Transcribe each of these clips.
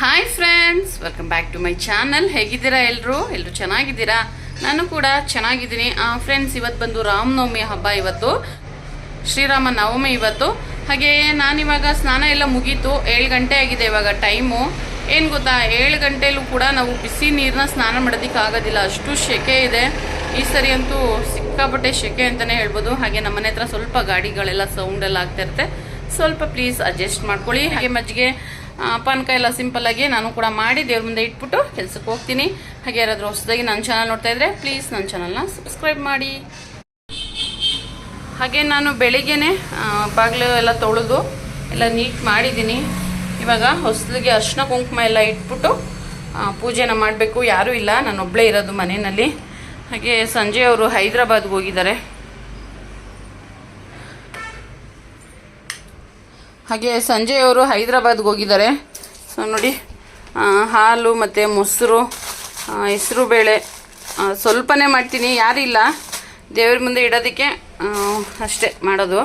Hi friends welcome back to my channel ಹೇಗಿದ್ದೀರಾ ಎಲ್ಲರೂ ಎಲ್ಲರೂ ಚೆನ್ನಾಗಿದ್ದೀರಾ? ನಾನು ಕೂಡ ಚೆನ್ನಾಗಿದ್ದೀನಿ. ಫ್ರೆಂಡ್ಸ್ ಇವತ್ತು ಬಂದು ರಾಮನವಮಿ ಹಬ್ಬ ಇವತ್ತು. ಶ್ರೀರಾಮ ನವಮಿ ಇವತ್ತು. ಹಾಗೆ ನಾನಿವಾಗ ಸ್ನಾನ ಎಲ್ಲ ಮುಗೀತು. ಏಳು ಗಂಟೆ ಆಗಿದೆ ಇವಾಗ ಟೈಮು ಏನು ಗೊತ್ತಾ? ಏಳು ಗಂಟೆಲೂ ಕೂಡ ನಾವು ಬಿಸಿ ನೀರನ್ನ ಸ್ನಾನ ಮಾಡೋದಕ್ಕೆ ಆಗೋದಿಲ್ಲ. ಅಷ್ಟು ಸೆಕೆ ಇದೆ. ಈ ಸರಿ ಅಂತೂ ಸಿಕ್ಕಾಪಟ್ಟೆ ಸೆಕೆ ಅಂತಲೇ ಹೇಳ್ಬೋದು. ಹಾಗೆ ನಮ್ಮ ಮನೆ ಸ್ವಲ್ಪ ಗಾಡಿಗಳೆಲ್ಲ ಸೌಂಡ್ ಎಲ್ಲ ಆಗ್ತಾ ಇರುತ್ತೆ. ಸ್ವಲ್ಪ ಪ್ಲೀಸ್ ಅಡ್ಜಸ್ಟ್ ಮಾಡ್ಕೊಳ್ಳಿ. ಹಾಗೆ ಮಜ್ಜಿಗೆ ಪಾನಕ ಎಲ್ಲ ಸಿಂಪಲ್ ಆಗಿ ನಾನು ಕೂಡ ಮಾಡಿ ದೇವ್ರ ಮುಂದೆ ಇಟ್ಬಿಟ್ಟು ಕೆಲ್ಸಕ್ಕೆ ಹೋಗ್ತೀನಿ. ಹಾಗೆ ಯಾರಾದರೂ ಹೊಸದಾಗಿ ನನ್ನ ಚಾನಲ್ ನೋಡ್ತಾ ಇದ್ದರೆ ಪ್ಲೀಸ್ ನನ್ನ ಚಾನಲ್ನ ಸಬ್ಸ್ಕ್ರೈಬ್ ಮಾಡಿ. ಹಾಗೆ ನಾನು ಬೆಳಿಗ್ಗೆನೆ ಬಾಗಿಲು ಎಲ್ಲ ತೊಳೆದು ಎಲ್ಲ ನೀಟ್ ಮಾಡಿದ್ದೀನಿ. ಇವಾಗ ಹೊಸಲಿಗೆ ಅರ್ಶಿನ ಕುಂಕುಮ ಎಲ್ಲ ಇಟ್ಬಿಟ್ಟು ಪೂಜೆನ ಮಾಡಬೇಕು. ಯಾರೂ ಇಲ್ಲ ನಾನು ಒಬ್ಬಳೇ ಇರೋದು ಮನೆಯಲ್ಲಿ. ಹಾಗೆ ಸಂಜೆ ಅವರು ಹೈದ್ರಾಬಾದ್ಗೆ ಹೋಗಿದ್ದಾರೆ. ಹಾಗೆ ಸಂಜೆಯವರು ಹೈದ್ರಾಬಾದ್ಗೆ ಹೋಗಿದ್ದಾರೆ. ಸೊ ನೋಡಿ ಹಾಲು ಮತ್ತು ಮೊಸರು ಹೆಸರು ಬೇಳೆ ಸ್ವಲ್ಪನೇ ಮಾಡ್ತೀನಿ. ಯಾರಿಲ್ಲ ದೇವ್ರ ಮುಂದೆ ಇಡೋದಕ್ಕೆ ಅಷ್ಟೇ ಮಾಡೋದು.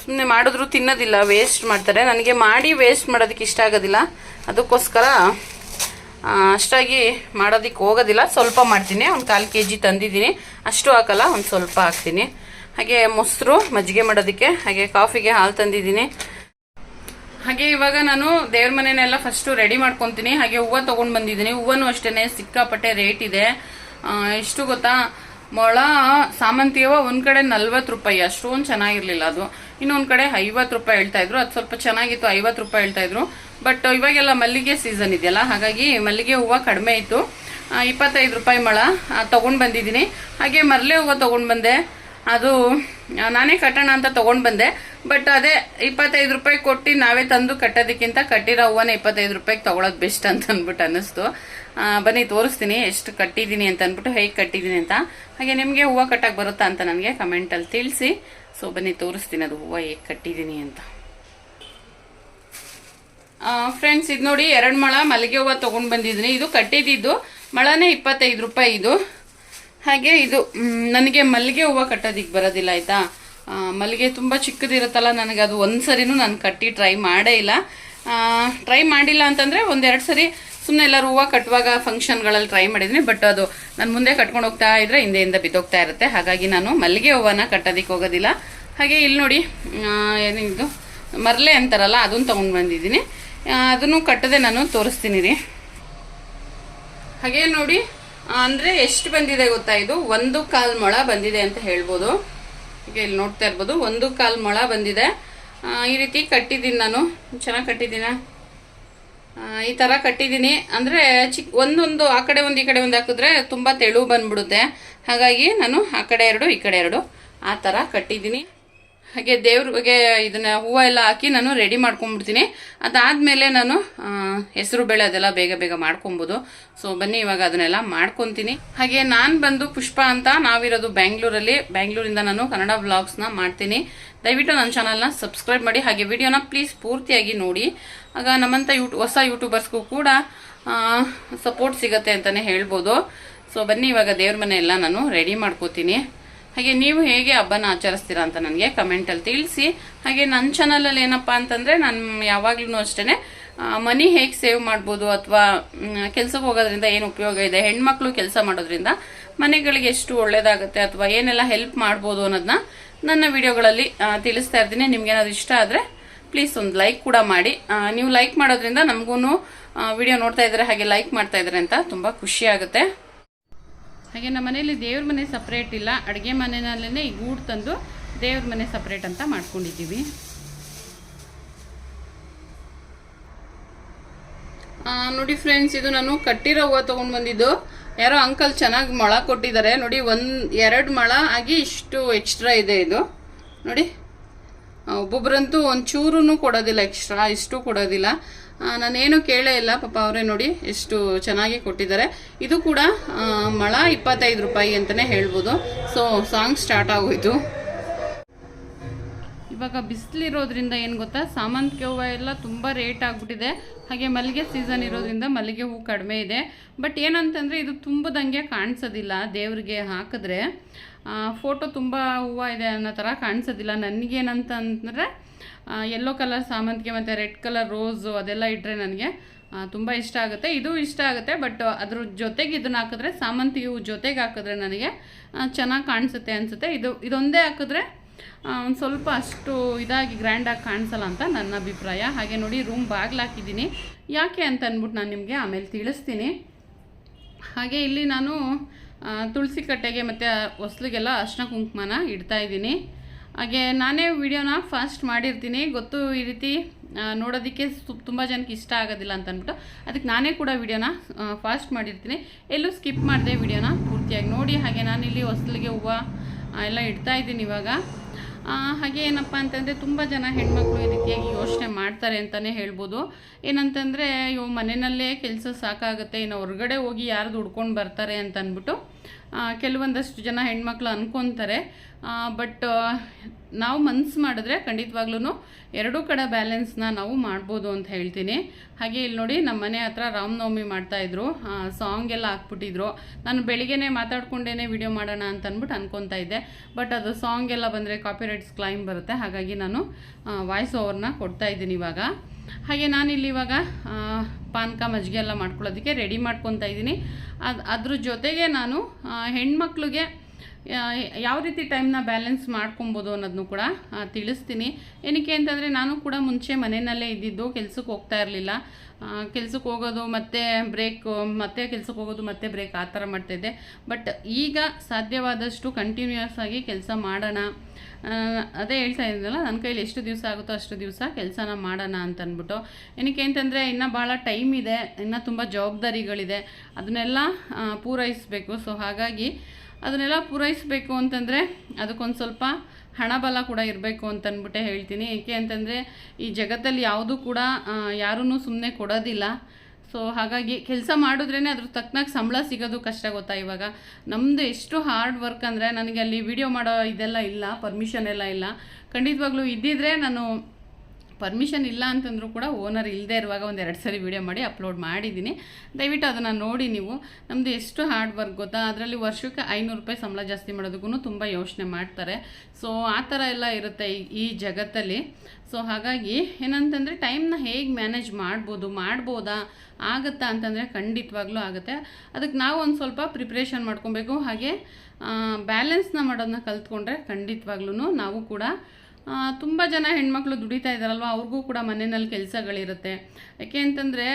ಸುಮ್ಮನೆ ಮಾಡಿದ್ರು ತಿನ್ನೋದಿಲ್ಲ ವೇಸ್ಟ್ ಮಾಡ್ತಾರೆ. ನನಗೆ ಮಾಡಿ ವೇಸ್ಟ್ ಮಾಡೋದಕ್ಕೆ ಇಷ್ಟ ಆಗೋದಿಲ್ಲ. ಅದಕ್ಕೋಸ್ಕರ ಅಷ್ಟಾಗಿ ಮಾಡೋದಕ್ಕೆ ಹೋಗೋದಿಲ್ಲ. ಸ್ವಲ್ಪ ಮಾಡ್ತೀನಿ. ಒಂದು ಕಾಲು ಕೆ ಜಿ ತಂದಿದ್ದೀನಿ. ಅಷ್ಟು ಹಾಕಲ್ಲ, ಒಂದು ಸ್ವಲ್ಪ ಹಾಕ್ತೀನಿ. ಹಾಗೆ ಮೊಸರು ಮಜ್ಜಿಗೆ ಮಾಡೋದಕ್ಕೆ, ಹಾಗೆ ಕಾಫಿಗೆ ಹಾಲು ತಂದಿದ್ದೀನಿ. ಹಾಗೆ ಇವಾಗ ನಾನು ದೇವ್ರ ಮನೆನೆಲ್ಲ ಫಸ್ಟು ರೆಡಿ ಮಾಡ್ಕೊತೀನಿ. ಹಾಗೆ ಹೂವು ತೊಗೊಂಡು ಬಂದಿದ್ದೀನಿ. ಹೂವನು ಅಷ್ಟೇ ಸಿಕ್ಕಾಪಟ್ಟೆ ರೇಟ್ ಇದೆ. ಎಷ್ಟು ಗೊತ್ತಾ? ಮೊಳ ಸಾಮಂತಿ ಹೂವು ಒಂದು ಕಡೆ ನಲ್ವತ್ತು ರೂಪಾಯಿ. ಅಷ್ಟೊಂದು ಚೆನ್ನಾಗಿರ್ಲಿಲ್ಲ ಅದು. ಇನ್ನೊಂದು ಕಡೆ ಐವತ್ತು ರೂಪಾಯಿ ಹೇಳ್ತಾ ಇದ್ರು. ಅದು ಸ್ವಲ್ಪ ಚೆನ್ನಾಗಿತ್ತು, ಐವತ್ತು ರೂಪಾಯಿ ಹೇಳ್ತಾ ಇದ್ರು. ಬಟ್ ಇವಾಗೆಲ್ಲ ಮಲ್ಲಿಗೆ ಸೀಸನ್ ಇದೆಯಲ್ಲ, ಹಾಗಾಗಿ ಮಲ್ಲಿಗೆ ಹೂವು ಕಡಿಮೆ ಇತ್ತು. ಇಪ್ಪತ್ತೈದು ರೂಪಾಯಿ ಮೊಳ ತೊಗೊಂಡು ಬಂದಿದ್ದೀನಿ. ಹಾಗೆ ಮರಳೆ ಹೂವು ತೊಗೊಂಡು ಬಂದೆ. ಅದು ನಾನೇ ಕಟ್ಟೋಣ ಅಂತ ತೊಗೊಂಡು ಬಂದೆ. ಬಟ್ ಅದೇ ಇಪ್ಪತ್ತೈದು ರೂಪಾಯಿ ಕೊಟ್ಟು ನಾವೇ ತಂದು ಕಟ್ಟೋದಕ್ಕಿಂತ ಕಟ್ಟಿರೋ ಹೂವನ್ನ ಇಪ್ಪತ್ತೈದು ರೂಪಾಯಿಗೆ ತೊಗೊಳೋದು ಬೆಸ್ಟ್ ಅಂತ ಅಂದ್ಬಿಟ್ಟು ಅನ್ನಿಸ್ತು. ಬನ್ನಿ ತೋರಿಸ್ತೀನಿ ಎಷ್ಟು ಕಟ್ಟಿದ್ದೀನಿ ಅಂತ ಅಂದ್ಬಿಟ್ಟು ಹೇಗೆ ಕಟ್ಟಿದ್ದೀನಿ ಅಂತ. ಹಾಗೆ ನಿಮಗೆ ಹೂವು ಕಟ್ಟಕ್ಕೆ ಬರುತ್ತಾ ಅಂತ ನನಗೆ ಕಮೆಂಟಲ್ಲಿ ತಿಳಿಸಿ. ಸೊ ಬನ್ನಿ ತೋರಿಸ್ತೀನಿ ಅದು ಹೂವು ಹೇಗೆ ಕಟ್ಟಿದ್ದೀನಿ ಅಂತ. ಫ್ರೆಂಡ್ಸ್ ಇದು ನೋಡಿ ಎರಡು ಮೊಳ ಮಲ್ಲಿಗೆ ಹೂವು ತೊಗೊಂಡು ಬಂದಿದ್ದೀನಿ. ಇದು ಕಟ್ಟಿದ್ದು ಮೊಳನೇ ಇಪ್ಪತ್ತೈದು ರೂಪಾಯಿ ಇದು. ಹಾಗೆ ಇದು ನನಗೆ ಮಲ್ಲಿಗೆ ಹೂವು ಕಟ್ಟೋದಿಕ್ಕೆ ಬರೋದಿಲ್ಲ, ಆಯಿತಾ? ಮಲ್ಲಿಗೆ ತುಂಬ ಚಿಕ್ಕದಿರುತ್ತಲ್ಲ, ನನಗೆ ಅದು ಒಂದು ಸರಿನೂ ನಾನು ಕಟ್ಟಿ ಟ್ರೈ ಮಾಡೇ ಇಲ್ಲ. ಟ್ರೈ ಮಾಡಿಲ್ಲ ಅಂತಂದರೆ ಒಂದೆರಡು ಸರಿ ಸುಮ್ಮನೆ ಎಲ್ಲರೂ ಹೂವು ಕಟ್ಟುವಾಗ ಫಂಕ್ಷನ್ಗಳಲ್ಲಿ ಟ್ರೈ ಮಾಡಿದ್ದೀನಿ, ಬಟ್ ಅದು ನಾನು ಮುಂದೆ ಕಟ್ಕೊಂಡು ಹೋಗ್ತಾ ಇದ್ರೆ ಹಿಂದೆಯಿಂದ ಬಿದ್ದೋಗ್ತಾ ಇರುತ್ತೆ. ಹಾಗಾಗಿ ನಾನು ಮಲ್ಲಿಗೆ ಹೂವನ್ನ ಕಟ್ಟೋದಕ್ಕೆ ಹೋಗೋದಿಲ್ಲ. ಹಾಗೆ ಇಲ್ಲಿ ನೋಡಿ ಏನಿದು, ಮರಲೆ ಅಂತಾರಲ್ಲ ಅದನ್ನು ತೊಗೊಂಡು ಬಂದಿದ್ದೀನಿ. ಅದನ್ನು ಕಟ್ಟದೆ ನಾನು ತೋರಿಸ್ತೀನಿ ರೀ. ಹಾಗೆ ನೋಡಿ ಅಂದರೆ ಎಷ್ಟು ಬಂದಿದೆ ಗೊತ್ತಾ? ಇದು ಒಂದು ಕಾಲು ಮೊಳ ಬಂದಿದೆ ಅಂತ ಹೇಳ್ಬೋದು. ಈಗ ಇಲ್ಲಿ ನೋಡ್ತಾ ಇರ್ಬೋದು, ಒಂದು ಕಾಲು ಮೊಳ ಬಂದಿದೆ. ಈ ರೀತಿ ಕಟ್ಟಿದ್ದೀನಿ ನಾನು. ಚೆನ್ನಾಗಿ ಕಟ್ಟಿದ್ದೀನ? ಈ ಥರ ಕಟ್ಟಿದ್ದೀನಿ. ಅಂದರೆ ಚಿಕ್, ಒಂದೊಂದು, ಆ ಕಡೆ ಒಂದು, ಈ ಕಡೆ ಒಂದು ಹಾಕಿದ್ರೆ ತುಂಬ ತೆಳು ಬಂದ್ಬಿಡುತ್ತೆ. ಹಾಗಾಗಿ ನಾನು ಆ ಕಡೆ ಎರಡು, ಈ ಕಡೆ ಎರಡು ಆ ಥರ ಕಟ್ಟಿದ್ದೀನಿ. ಹಾಗೆ ದೇವ್ರಿಗೆ ಇದನ್ನ ಹೂವು ಎಲ್ಲ ಹಾಕಿ ನಾನು ರೆಡಿ ಮಾಡ್ಕೊಂಡ್ಬಿಡ್ತೀನಿ. ಅದಾದಮೇಲೆ ನಾನು ಹೆಸರು ಬೇಳೆ ಅದೆಲ್ಲ ಬೇಗ ಬೇಗ ಮಾಡ್ಕೊಬೋದು. ಸೊ ಬನ್ನಿ, ಇವಾಗ ಅದನ್ನೆಲ್ಲ ಮಾಡ್ಕೊತೀನಿ. ಹಾಗೆ ನಾನು ಬಂದು ಪುಷ್ಪ ಅಂತ ನಾವಿರೋದು ಬ್ಯಾಂಗ್ಳೂರಲ್ಲಿ. ಬ್ಯಾಂಗ್ಳೂರಿಂದ ನಾನು ಕನ್ನಡ ವ್ಲಾಗ್ಸ್ನ ಮಾಡ್ತೀನಿ. ದಯವಿಟ್ಟು ನನ್ನ ಚಾನಲ್ನ ಸಬ್ಸ್ಕ್ರೈಬ್ ಮಾಡಿ. ಹಾಗೆ ವಿಡಿಯೋನ ಪ್ಲೀಸ್ ಪೂರ್ತಿಯಾಗಿ ನೋಡಿ. ಆಗ ನಮ್ಮಂಥ ಯೂಟ್, ಹೊಸ ಯೂಟ್ಯೂಬರ್ಸ್ಗೂ ಕೂಡ ಸಪೋರ್ಟ್ ಸಿಗತ್ತೆ ಅಂತಲೇ ಹೇಳ್ಬೋದು. ಸೊ ಬನ್ನಿ, ಇವಾಗ ದೇವ್ರ ಮನೆ ಎಲ್ಲ ನಾನು ರೆಡಿ ಮಾಡ್ಕೋತೀನಿ. ಹಾಗೆ ನೀವು ಹೇಗೆ ಹಬ್ಬನ ಆಚರಿಸ್ತೀರಾ ಅಂತ ನನಗೆ ಕಮೆಂಟಲ್ಲಿ ತಿಳಿಸಿ. ಹಾಗೆ ನನ್ನ ಚಾನಲಲ್ಲಿ ಏನಪ್ಪ ಅಂತಂದರೆ ನಾನು ಯಾವಾಗ್ಲೂ ಅಷ್ಟೇ ಮನಿ ಹೇಗೆ ಸೇವ್ ಮಾಡ್ಬೋದು ಅಥವಾ ಕೆಲಸಕ್ಕೆ ಹೋಗೋದ್ರಿಂದ ಏನು ಉಪಯೋಗ ಇದೆ, ಹೆಣ್ಮಕ್ಳು ಕೆಲಸ ಮಾಡೋದ್ರಿಂದ ಮನೆಗಳಿಗೆ ಎಷ್ಟು ಒಳ್ಳೇದಾಗುತ್ತೆ ಅಥವಾ ಏನೆಲ್ಲ ಹೆಲ್ಪ್ ಮಾಡ್ಬೋದು ಅನ್ನೋದನ್ನ ನನ್ನ ವಿಡಿಯೋಗಳಲ್ಲಿ ತಿಳಿಸ್ತಾ ಇರ್ತೀನಿ. ನಿಮ್ಗೇನಾದ್ರು ಇಷ್ಟ ಆದರೆ ಪ್ಲೀಸ್ ಒಂದು ಲೈಕ್ ಕೂಡ ಮಾಡಿ. ನೀವು ಲೈಕ್ ಮಾಡೋದ್ರಿಂದ ನಮಗೂ ವಿಡಿಯೋ ನೋಡ್ತಾ ಇದ್ದಾರೆ ಹಾಗೆ ಲೈಕ್ ಮಾಡ್ತಾ ಇದ್ದಾರೆ ಅಂತ ತುಂಬ ಖುಷಿ ಆಗುತ್ತೆ. ಹಾಗೆ ನಮ್ಮ ಮನೇಲಿ ದೇವ್ರ ಮನೆ ಸಪ್ರೇಟ್ ಇಲ್ಲ. ಅಡುಗೆ ಮನೆಯಲ್ಲೇ ಈ ಗೂಡು ತಂದು ದೇವ್ರ ಮನೆ ಸಪ್ರೇಟ್ ಅಂತ ಮಾಡ್ಕೊಂಡಿದ್ದೀವಿ. ನೋಡಿ ಫ್ರೆಂಡ್ಸ್ ಇದು ನಾನು ಕಟ್ಟಿರೋ ಹೂವು ತೊಗೊಂಡು ಬಂದಿದ್ದು. ಯಾರೋ ಅಂಕಲ್ ಚೆನ್ನಾಗಿ ಮೊಳ ಕೊಟ್ಟಿದ್ದಾರೆ. ನೋಡಿ ಒಂದು, ಎರಡು ಮೊಳ ಆಗಿ ಇಷ್ಟು ಎಕ್ಸ್ಟ್ರಾ ಇದೆ ಇದು. ನೋಡಿ ಒಬ್ಬೊಬ್ಬರಂತೂ ಒಂದು ಚೂರು ಕೊಡೋದಿಲ್ಲ ಎಕ್ಸ್ಟ್ರಾ ಇಷ್ಟು ಕೊಡೋದಿಲ್ಲ. ನಾನೇನು ಕೇಳೇ ಇಲ್ಲ, ಪಾಪ ಅವರೇ ನೋಡಿ ಎಷ್ಟು ಚೆನ್ನಾಗಿ ಕೊಟ್ಟಿದ್ದಾರೆ. ಇದು ಕೂಡ ಮಳ ಇಪ್ಪತ್ತೈದು ರೂಪಾಯಿ ಅಂತಲೇ ಹೇಳ್ಬೋದು. ಸೊ ಸಾಂಗ್ ಸ್ಟಾರ್ಟ್ ಆಗೋಯ್ತು. ಇವಾಗ ಬಿಸಿಲಿರೋದ್ರಿಂದ ಏನು ಗೊತ್ತಾ? ಸಾಮಂತಿಗೆ ಹೂವು ಎಲ್ಲ ತುಂಬ ರೇಟ್ ಆಗಿಬಿಟ್ಟಿದೆ. ಹಾಗೆ ಮಲ್ಲಿಗೆ ಸೀಸನ್ ಇರೋದ್ರಿಂದ ಮಲ್ಲಿಗೆ ಹೂವು ಕಡಿಮೆ ಇದೆ. ಬಟ್ ಏನಂತಂದರೆ ಇದು ತುಂಬದಂಗೆ ಕಾಣಿಸೋದಿಲ್ಲ ದೇವ್ರಿಗೆ ಹಾಕಿದ್ರೆ. ಫೋಟೋ ತುಂಬ ಹೂವು ಇದೆ ಅನ್ನೋ ಥರ ಕಾಣಿಸೋದಿಲ್ಲ. ನನಗೇನಂತಂದರೆ ಯೆಲ್ಲೋ ಕಲರ್ ಸಾಮಂತಿಗೆ ಮತ್ತು ರೆಡ್ ಕಲರ್ ರೋಸು ಅದೆಲ್ಲ ಇಟ್ಟರೆ ನನಗೆ ತುಂಬ ಇಷ್ಟ ಆಗುತ್ತೆ. ಇದು ಇಷ್ಟ ಆಗುತ್ತೆ ಬಟ್ ಅದ್ರ ಜೊತೆಗೆ ಇದನ್ನ ಹಾಕಿದ್ರೆ ಸಾಮಂತಿಗೆ ಜೊತೆಗೆ ಹಾಕಿದ್ರೆ ನನಗೆ ಚೆನ್ನಾಗಿ ಕಾಣಿಸುತ್ತೆ ಅನಿಸುತ್ತೆ. ಇದು, ಇದೊಂದೇ ಹಾಕಿದ್ರೆ ಒಂದು ಸ್ವಲ್ಪ ಅಷ್ಟು ಇದಾಗಿ ಗ್ರ್ಯಾಂಡಾಗಿ ಕಾಣಿಸಲ್ಲ ಅಂತ ನನ್ನ ಅಭಿಪ್ರಾಯ. ಹಾಗೆ ನೋಡಿ ರೂಮ್ ಬಾಗಿಲು ಹಾಕಿದ್ದೀನಿ. ಯಾಕೆ ಅಂತ ಅಂದ್ಬಿಟ್ಟು ನಾನು ನಿಮಗೆ ಆಮೇಲೆ ತಿಳಿಸ್ತೀನಿ. ಹಾಗೆ ಇಲ್ಲಿ ನಾನು ತುಳಸಿ ಕಟ್ಟೆಗೆ ಮತ್ತು ಹೊಸ್ಲಿಗೆಲ್ಲ ಅರ್ಶಿನ ಕುಂಕುಮನ ಇಡ್ತಾ ಇದ್ದೀನಿ. ಹಾಗೆ ನಾನೇ ವಿಡಿಯೋನ ಫಾಸ್ಟ್ ಮಾಡಿರ್ತೀನಿ. ಗೊತ್ತು ಈ ರೀತಿ ನೋಡೋದಕ್ಕೆ ತುಂಬ ಜನಕ್ಕೆ ಇಷ್ಟ ಆಗೋದಿಲ್ಲ ಅಂತ ಅಂದ್ಬಿಟ್ಟು ಅದಕ್ಕೆ ನಾನೇ ಕೂಡ ವಿಡಿಯೋನ ಫಾಸ್ಟ್ ಮಾಡಿರ್ತೀನಿ. ಎಲ್ಲೂ ಸ್ಕಿಪ್ ಮಾಡಿದೆ ವಿಡಿಯೋನ ಪೂರ್ತಿಯಾಗಿ ನೋಡಿ. ಹಾಗೆ ನಾನಿಲ್ಲಿ ಹೊಸ್ಲಿಗೆ ಹೂವು ಎಲ್ಲ ಇಡ್ತಾ ಇದ್ದೀನಿ ಇವಾಗ. ಹಾಗೆ ಏನಪ್ಪ ಅಂತಂದರೆ ತುಂಬ ಜನ ಹೆಣ್ಮಕ್ಳು ಈ ರೀತಿಯಾಗಿ ಯೋಚನೆ ಮಾಡ್ತಾರೆ ಅಂತಲೇ ಹೇಳ್ಬೋದು. ಏನಂತಂದರೆ ಇವು ಮನೆಯಲ್ಲೇ ಕೆಲಸ ಸಾಕಾಗುತ್ತೆ, ಇನ್ನು ಹೊರಗಡೆ ಹೋಗಿ ಯಾರು ದುಡ್ಕೊಂಡು ಬರ್ತಾರೆ ಅಂತ ಅಂದ್ಬಿಟ್ಟು ಕೆಲವೊಂದಷ್ಟು ಜನ ಹೆಣ್ಮಕ್ಳು ಅನ್ಕೊತಾರೆ. ಬಟ್ ನಾವು ಮನ್ಸು ಮಾಡಿದ್ರೆ ಖಂಡಿತವಾಗ್ಲೂ ಎರಡೂ ಕಡೆ ಬ್ಯಾಲೆನ್ಸ್ನ ನಾವು ಮಾಡ್ಬೋದು ಅಂತ ಹೇಳ್ತೀನಿ. ಹಾಗೆ ಇಲ್ಲಿ ನೋಡಿ ನಮ್ಮ ಮನೆ ಹತ್ರ ರಾಮನವಮಿ ಮಾಡ್ತಾಯಿದ್ರು ಸಾಂಗ್ ಎಲ್ಲ ಹಾಕ್ಬಿಟ್ಟಿದ್ರು. ನಾನು ಬೆಳಿಗ್ಗೆನೇ ಮಾತಾಡ್ಕೊಂಡೇ ವಿಡಿಯೋ ಮಾಡೋಣ ಅಂತ ಅಂದ್ಬಿಟ್ಟು ಅನ್ಕೊತಾ ಇದ್ದೆ. ಬಟ್ ಅದು ಸಾಂಗ್ ಎಲ್ಲ ಬಂದರೆ ಕಾಪಿರೈಟ್ಸ್ ಕ್ಲೈಮ್ ಬರುತ್ತೆ. ಹಾಗಾಗಿ ನಾನು ವಾಯ್ಸ್ ಓವರ್ನ ಕೊಡ್ತಾ ಇದ್ದೀನಿ ಇವಾಗ. ಹಾಗೆ ನಾನಿಲ್ಲಿ ಇವಾಗ ಪಾನಕ ಮಜ್ಜಿಗೆ ಎಲ್ಲ ಮಾಡ್ಕೊಳ್ಳೋದಕ್ಕೆ ರೆಡಿ ಮಾಡ್ಕೊತಾ ಇದ್ದೀನಿ. ಅದು, ಅದ್ರ ಜೊತೆಗೆ ನಾನು ಹೆಣ್ಮಕ್ಳಿಗೆ ಯಾವ ರೀತಿ ಟೈಮ್ನ ಬ್ಯಾಲೆನ್ಸ್ ಮಾಡ್ಕೊಬೋದು ಅನ್ನೋದನ್ನು ಕೂಡ ತಿಳಿಸ್ತೀನಿ. ಏನಕ್ಕೆ ಅಂತಂದರೆ ನಾನು ಕೂಡ ಮುಂಚೆ ಮನೆಯಲ್ಲೇ ಇದ್ದಿದ್ದು, ಕೆಲಸಕ್ಕೆ ಹೋಗ್ತಾ ಇರಲಿಲ್ಲ. ಕೆಲಸಕ್ಕೆ ಹೋಗೋದು ಮತ್ತು ಬ್ರೇಕ್ ಮತ್ತೆ ಕೆಲಸಕ್ಕೆ ಹೋಗೋದು, ಮತ್ತೆ ಬ್ರೇಕ್ ಆ ಥರ ಮಾಡ್ತಾಯಿದ್ದೆ ಬಟ್ ಈಗ ಸಾಧ್ಯವಾದಷ್ಟು ಕಂಟಿನ್ಯೂಯಸ್ ಆಗಿ ಕೆಲಸ ಮಾಡೋಣ. ಅದೇ ಹೇಳ್ತಾ ಇದ್ದಲ್ಲ ನನ್ನ ಕೈಲಿ ಎಷ್ಟು ದಿವಸ ಆಗುತ್ತೋ ಅಷ್ಟು ದಿವಸ ಕೆಲಸನ ಮಾಡೋಣ ಅಂತ ಅಂದ್ಬಿಟ್ಟು ಏನಕ್ಕೆ ಅಂತಂದರೆ ಇನ್ನೂ ಭಾಳ ಟೈಮ್ ಇದೆ, ಇನ್ನೂ ತುಂಬ ಜವಾಬ್ದಾರಿಗಳಿದೆ. ಅದನ್ನೆಲ್ಲ ಪೂರೈಸಬೇಕು. ಸೊ ಹಾಗಾಗಿ ಅದನ್ನೆಲ್ಲ ಪೂರೈಸಬೇಕು ಅಂತಂದರೆ ಅದಕ್ಕೊಂದು ಸ್ವಲ್ಪ ಹಣಬಲ ಕೂಡ ಇರಬೇಕು ಅಂತ ಅಂದ್ಬಿಟ್ಟೆ ಹೇಳ್ತೀನಿ. ಏಕೆ ಅಂತಂದರೆ ಈ ಜಗತ್ತಲ್ಲಿ ಯಾವುದೂ ಕೂಡ ಯಾರೂ ಸುಮ್ಮನೆ ಕೊಡೋದಿಲ್ಲ. ಸೊ, ಹಾಗಾಗಿ ಕೆಲಸ ಮಾಡಿದ್ರೇ ಅದ್ರ ತಕ್ಕನಾಗಿ ಸಂಬಳ ಸಿಗೋದು ಕಷ್ಟ ಗೊತ್ತಾ ಇವಾಗ. ನಮ್ಮದು ಎಷ್ಟು ಹಾರ್ಡ್ ವರ್ಕ್ ಅಂದರೆ ನನಗೆ ಅಲ್ಲಿ ವಿಡಿಯೋ ಮಾಡೋ ಇದೆಲ್ಲ ಇಲ್ಲ ಪರ್ಮಿಷನ್ ಎಲ್ಲ ಇಲ್ಲ. ಖಂಡಿತವಾಗ್ಲೂ ಇದ್ದಿದ್ರೆ ನಾನು ಪರ್ಮಿಷನ್ ಇಲ್ಲ ಅಂತಂದರೂ ಕೂಡ ಓನರ್ ಇಲ್ಲದೆ ಇರುವಾಗ ಒಂದು ಎರಡು ಸರಿ ವಿಡಿಯೋ ಮಾಡಿ ಅಪ್ಲೋಡ್ ಮಾಡಿದ್ದೀನಿ. ದಯವಿಟ್ಟು ಅದನ್ನು ನೋಡಿ ನೀವು. ನಮ್ಮದು ಎಷ್ಟು ಹಾರ್ಡ್ ವರ್ಕ್ ಗೊತ್ತಾ? ಅದರಲ್ಲಿ ವರ್ಷಕ್ಕೆ ಐನೂರು ರೂಪಾಯಿ ಸಂಬಳ ಜಾಸ್ತಿ ಮಾಡೋದಕ್ಕೂ ತುಂಬ ಯೋಚನೆ ಮಾಡ್ತಾರೆ. ಸೊ ಆ ಥರ ಎಲ್ಲ ಇರುತ್ತೆ ಈ- ಜಗತ್ತಲ್ಲಿ. ಸೊ ಹಾಗಾಗಿ ಏನಂತಂದರೆ ಟೈಮ್ನ ಹೇಗೆ ಮ್ಯಾನೇಜ್ ಮಾಡ್ಬೋದು, ಮಾಡ್ಬೋದಾ? ಆಗುತ್ತಾ ಅಂತಂದರೆ ಖಂಡಿತವಾಗ್ಲೂ ಆಗುತ್ತೆ. ಅದಕ್ಕೆ ನಾವು ಒಂದು ಸ್ವಲ್ಪ ಪ್ರಿಪ್ರೇಷನ್ ಮಾಡ್ಕೊಬೇಕು. ಹಾಗೆ ಬ್ಯಾಲೆನ್ಸ್ನ ಮಾಡೋದನ್ನ ಕಲ್ತ್ಕೊಂಡ್ರೆ ಖಂಡಿತವಾಗ್ಲೂ ನಾವು ಕೂಡ ತುಂಬ ಜನ ಹೆಣ್ಮಕ್ಳು ದುಡಿತಾ ಇದ್ದಾರಲ್ವ ಅವ್ರಿಗೂ ಕೂಡ ಮನೆಯಲ್ಲಿ ಕೆಲಸಗಳಿರುತ್ತೆ. ಯಾಕೆ ಅಂತಂದರೆ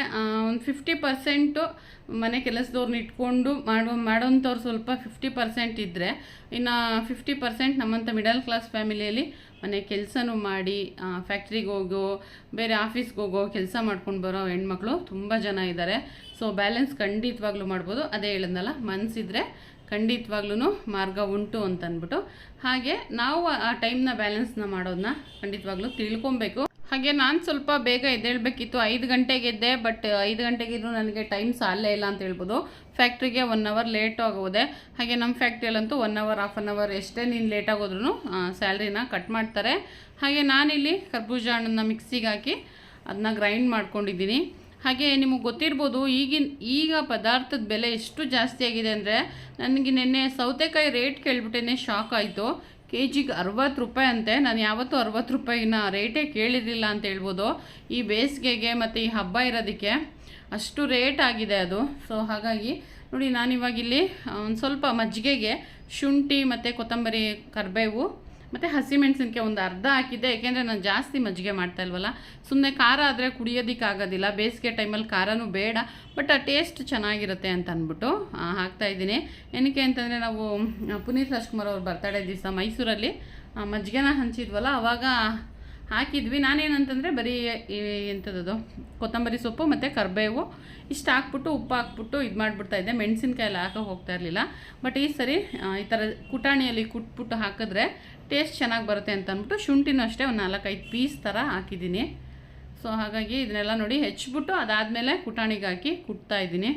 ಒಂದು ಫಿಫ್ಟಿ ಪರ್ಸೆಂಟು ಮನೆ ಕೆಲಸದವ್ರನ್ನ ಇಟ್ಕೊಂಡು ಮಾಡೋ, ಮಾಡೋಂಥವ್ರು ಸ್ವಲ್ಪ ಫಿಫ್ಟಿ ಪರ್ಸೆಂಟ್ ಇದ್ದರೆ ಇನ್ನು ಫಿಫ್ಟಿ ಪರ್ಸೆಂಟ್ ನಮ್ಮಂಥ ಮಿಡಲ್ ಕ್ಲಾಸ್ ಫ್ಯಾಮಿಲಿಯಲ್ಲಿ ಮನೆ ಕೆಲಸನೂ ಮಾಡಿ ಫ್ಯಾಕ್ಟ್ರಿಗೆ ಹೋಗೋ, ಬೇರೆ ಆಫೀಸ್ಗೆ ಹೋಗೋ ಕೆಲಸ ಮಾಡ್ಕೊಂಡು ಬರೋ ಹೆಣ್ಮಕ್ಳು ತುಂಬ ಜನ ಇದ್ದಾರೆ ಸೊ ಬ್ಯಾಲೆನ್ಸ್ ಖಂಡಿತವಾಗ್ಲೂ ಮಾಡ್ಬೋದು. ಅದೇ ಹೇಳಿದ್ನಲ್ಲ ಮನಸ್ಸಿದ್ರೆ ಖಂಡಿತವಾಗ್ಲೂ ಮಾರ್ಗ ಉಂಟು ಅಂತಂದ್ಬಿಟ್ಟು ಹಾಗೆ ನಾವು ಆ ಟೈಮ್ನ ಬ್ಯಾಲೆನ್ಸ್ನ ಮಾಡೋದನ್ನ ಖಂಡಿತವಾಗ್ಲೂ ತಿಳ್ಕೊಬೇಕು. ಹಾಗೆ ನಾನು ಸ್ವಲ್ಪ ಬೇಗ ಎದ್ದೇಳಬೇಕಿತ್ತು. ಐದು ಗಂಟೆಗೆ ಎದ್ದೆ, ಬಟ್ ಐದು ಗಂಟೆಗಿದ್ರು ನನಗೆ ಟೈಮ್ ಸಾಲೇ ಇಲ್ಲ ಅಂತ ಹೇಳ್ಬೋದು. ಫ್ಯಾಕ್ಟ್ರಿಗೆ ಒನ್ ಅವರ್ ಲೇಟ್ ಆಗೋದೆ. ಹಾಗೆ ನಮ್ಮ ಫ್ಯಾಕ್ಟ್ರಿಯಲ್ಲಂತೂ one hour, half an hour ಎಷ್ಟೇ ನೀನು ಲೇಟ್ ಆಗೋದ್ರೂ ಸ್ಯಾಲ್ರಿನ ಕಟ್ ಮಾಡ್ತಾರೆ. ಹಾಗೆ ನಾನಿಲ್ಲಿ ಕರ್ಬೂಜ ಹಣ್ಣನ್ನ ಮಿಕ್ಸಿಗೆ ಹಾಕಿ ಅದನ್ನ ಗ್ರೈಂಡ್ ಮಾಡ್ಕೊಂಡಿದ್ದೀನಿ. ಹಾಗೆ ನಿಮಗೆ ಗೊತ್ತಿರ್ಬೋದು, ಈಗಿನ, ಈಗ ಪದಾರ್ಥದ ಬೆಲೆ ಎಷ್ಟು ಜಾಸ್ತಿ ಆಗಿದೆ ಅಂದರೆ, ನನಗೆ ನಿನ್ನೆ ಸೌತೆಕಾಯಿ ರೇಟ್ ಕೇಳಿಬಿಟ್ಟೇ ಶಾಕ್ ಆಯಿತು. ಕೆ ಜಿಗೆ ಅರವತ್ತು ರೂಪಾಯಿ ಅಂತೆ, ನಾನು ಯಾವತ್ತೂ ಅರವತ್ತು ರೂಪಾಯಿನ ರೇಟೇ ಕೇಳಿರಲಿಲ್ಲ ಅಂತ ಹೇಳ್ಬೋದು. ಈ ಬೇಸಿಗೆಗೆ ಮತ್ತು ಈ ಹಬ್ಬ ಇರೋದಕ್ಕೆ ಅಷ್ಟು ರೇಟ್ ಆಗಿದೆ ಅದು. ಸೊ ಹಾಗಾಗಿ ನೋಡಿ ನಾನಿವಾಗಿಲ್ಲಿ ಒಂದು ಸ್ವಲ್ಪ ಮಜ್ಜಿಗೆಗೆ ಶುಂಠಿ ಮತ್ತು ಕೊತ್ತಂಬರಿ ಕರಿಬೇವು ಮತ್ತು ಹಸಿಮೆಣಸಿನ್ಕಾಯಿ ಒಂದು ಅರ್ಧ ಹಾಕಿದ್ದೆ ಏಕೆಂದರೆ ನಾನು ಜಾಸ್ತಿ ಮಜ್ಜಿಗೆ ಮಾಡ್ತಾ ಇಲ್ವಲ್ಲ. ಸುಮ್ಮನೆ ಖಾರ ಆದರೆ ಕುಡಿಯೋದಕ್ಕಾಗೋದಿಲ್ಲ, ಬೇಸಿಗೆ ಟೈಮಲ್ಲಿ ಖಾರನೂ ಬೇಡ ಬಟ್ ಆ ಟೇಸ್ಟ್ ಚೆನ್ನಾಗಿರುತ್ತೆ ಅಂತ ಅಂದ್ಬಿಟ್ಟು ಹಾಕ್ತಾಯಿದ್ದೀನಿ ಏನಕ್ಕೆ ಅಂತಂದರೆ ನಾವು ಪುನೀತ್ ರಾಜ್ಕುಮಾರ್ ಅವ್ರು ಬರ್ತಡೇ ದಿವಸ ಮೈಸೂರಲ್ಲಿ. ಮಜ್ಜಿಗೆನ ಹಂಚಿದ್ವಲ್ಲ ಆವಾಗ ಹಾಕಿದ್ವಿ. ನಾನೇನಂತಂದರೆ ಬರೀ ಎಂಥದ್ದು ಕೊತ್ತಂಬರಿ ಸೊಪ್ಪು ಮತ್ತು ಕರಿಬೇವು, ಇಷ್ಟು ಹಾಕ್ಬಿಟ್ಟು ಉಪ್ಪು ಹಾಕ್ಬಿಟ್ಟು ಇದು ಮಾಡಿಬಿಡ್ತಾ ಇದ್ದೆ. ಮೆಣಸಿನಕಾಯಿ ಎಲ್ಲ ಹಾಕೋ ಹೋಗ್ತಾ ಇರಲಿಲ್ಲ. ಬಟ್ ಈ ಸರಿ ಈ ಥರ ಕುಟಾಣಿಯಲ್ಲಿ ಕುಟ್ಬಿಟ್ಟು ಹಾಕಿದ್ರೆ ಟೇಸ್ಟ್ ಚೆನ್ನಾಗಿ ಬರುತ್ತೆ ಅಂತ ಅಂದ್ಬಿಟ್ಟು ಶುಂಠಿನೂ ಅಷ್ಟೇ ಒಂದು ನಾಲ್ಕೈದು ಪೀಸ್ ಥರ ಹಾಕಿದ್ದೀನಿ. ಸೊ ಹಾಗಾಗಿ ಇದನ್ನೆಲ್ಲ ನೋಡಿ ಹೆಚ್ಚಿಬಿಟ್ಟು ಅದಾದಮೇಲೆ ಕುಟಾಣಿಗೆ ಹಾಕಿ ಕುಟ್ತಾ ಇದ್ದೀನಿ.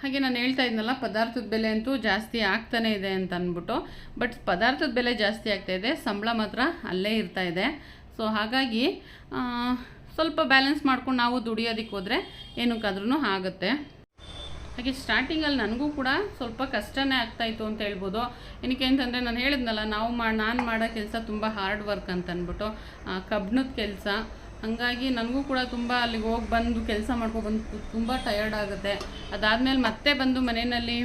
ಹಾಗೆ ನಾನು ಹೇಳ್ತಾ ಇದ್ನಲ್ಲ, ಪದಾರ್ಥದ ಬೆಲೆ ಅಂತೂ ಜಾಸ್ತಿ ಆಗ್ತಾನೇ ಇದೆ ಅಂತ ಅಂದ್ಬಿಟ್ಟು ಬಟ್ ಪದಾರ್ಥದ ಬೆಲೆ ಜಾಸ್ತಿ ಆಗ್ತಾ ಇದೆ, ಸಂಬಳ ಮಾತ್ರ ಅಲ್ಲೇ ಇರ್ತಾ ಇದೆ. ಸೊ ಹಾಗಾಗಿ ಸ್ವಲ್ಪ ಬ್ಯಾಲೆನ್ಸ್ ಮಾಡ್ಕೊಂಡು ನಾವು ದುಡಿಯೋದಕ್ಕೆ ಹೋದರೆ ಏನಕ್ಕಾದ್ರೂ ಆಗುತ್ತೆ. ಹಾಗೆ ಸ್ಟಾರ್ಟಿಂಗಲ್ಲಿ ನನಗೂ ಕೂಡ ಸ್ವಲ್ಪ ಕಷ್ಟನೇ ಆಗ್ತಾಯಿತ್ತು ಅಂತ ಹೇಳ್ಬೋದು. ಏನಕ್ಕೆ ಅಂತಂದರೆ ನಾನು ಹೇಳಿದ್ನಲ್ಲ, ನಾವು ಮಾ, ನಾನು ಮಾಡೋ ಕೆಲಸ ತುಂಬ ಹಾರ್ಡ್ ವರ್ಕ್ ಅಂತ ಅಂದ್ಬಿಟ್ಟು ಕೆಲಸ. ಹಾಗಾಗಿ ನನಗೂ ಕೂಡ ತುಂಬ ಅಲ್ಲಿಗೆ ಹೋಗಿ ಬಂದು ಕೆಲಸ ಮಾಡ್ಕೊಬಂದು ತುಂಬ ಟಯರ್ಡ್ ಆಗುತ್ತೆ. ಅದಾದಮೇಲೆ ಮತ್ತೆ ಬಂದು ಮನೆಯಲ್ಲಿ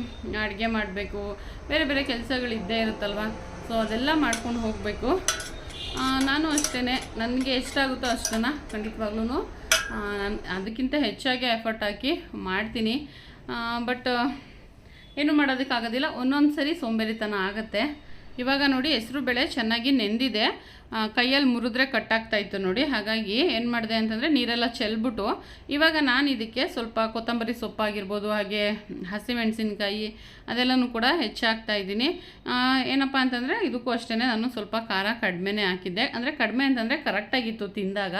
ಅಡುಗೆ ಮಾಡಬೇಕು. ಬೇರೆ ಬೇರೆ ಕೆಲಸಗಳು ಇದ್ದೇ ಇರುತ್ತಲ್ವ? ಸೊ ಅದೆಲ್ಲ ಮಾಡ್ಕೊಂಡು ಹೋಗಬೇಕು. ನಾನು ಅಷ್ಟೇ ನನಗೆ ಎಷ್ಟಾಗುತ್ತೋ ಅಷ್ಟನ್ನು ಖಂಡಿತವಾಗ್ಲೂ ನಾನು, ಅದಕ್ಕಿಂತ ಹೆಚ್ಚಾಗಿ ಎಫರ್ಟ್ ಹಾಕಿ ಮಾಡ್ತೀನಿ. ಬಟ್ ಏನು ಮಾಡೋದಕ್ಕಾಗೋದಿಲ್ಲ. ಒಂದೊಂದು ಸರಿ ಸೋಂಬೇರಿತನ ಆಗುತ್ತೆ. ಇವಾಗ ನೋಡಿ, ಹೆಸರು ಬೇಳೆ ಚೆನ್ನಾಗಿ ನೆಂದಿದೆ. ಕೈಯಲ್ಲಿ ಮುರಿದ್ರೆ ಕಟ್ಟಾಗ್ತಾ ಇತ್ತು ನೋಡಿ. ಹಾಗಾಗಿ ಏನು ಮಾಡಿದೆ ಅಂತಂದರೆ ನೀರೆಲ್ಲ ಚೆಲ್ಬಿಟ್ಟು, ಇವಾಗ ನಾನು ಇದಕ್ಕೆ ಸ್ವಲ್ಪ ಕೊತ್ತಂಬರಿ ಸೊಪ್ಪಾಗಿರ್ಬೋದು, ಹಾಗೆ ಹಸಿಮೆಣಸಿನ್ಕಾಯಿ ಅದೆಲ್ಲನೂ ಕೂಡ ಹೆಚ್ಚಾಗ್ತಾ ಇದ್ದೀನಿ. ಏನಪ್ಪ ಅಂತಂದರೆ ಇದಕ್ಕೂ ಅಷ್ಟೇ ನಾನು ಸ್ವಲ್ಪ ಖಾರ ಕಡಿಮೆನೇ ಹಾಕಿದ್ದೆ. ಅಂದರೆ ಕಡಿಮೆ ಅಂತಂದರೆ ಕರೆಕ್ಟಾಗಿತ್ತು ತಿಂದಾಗ.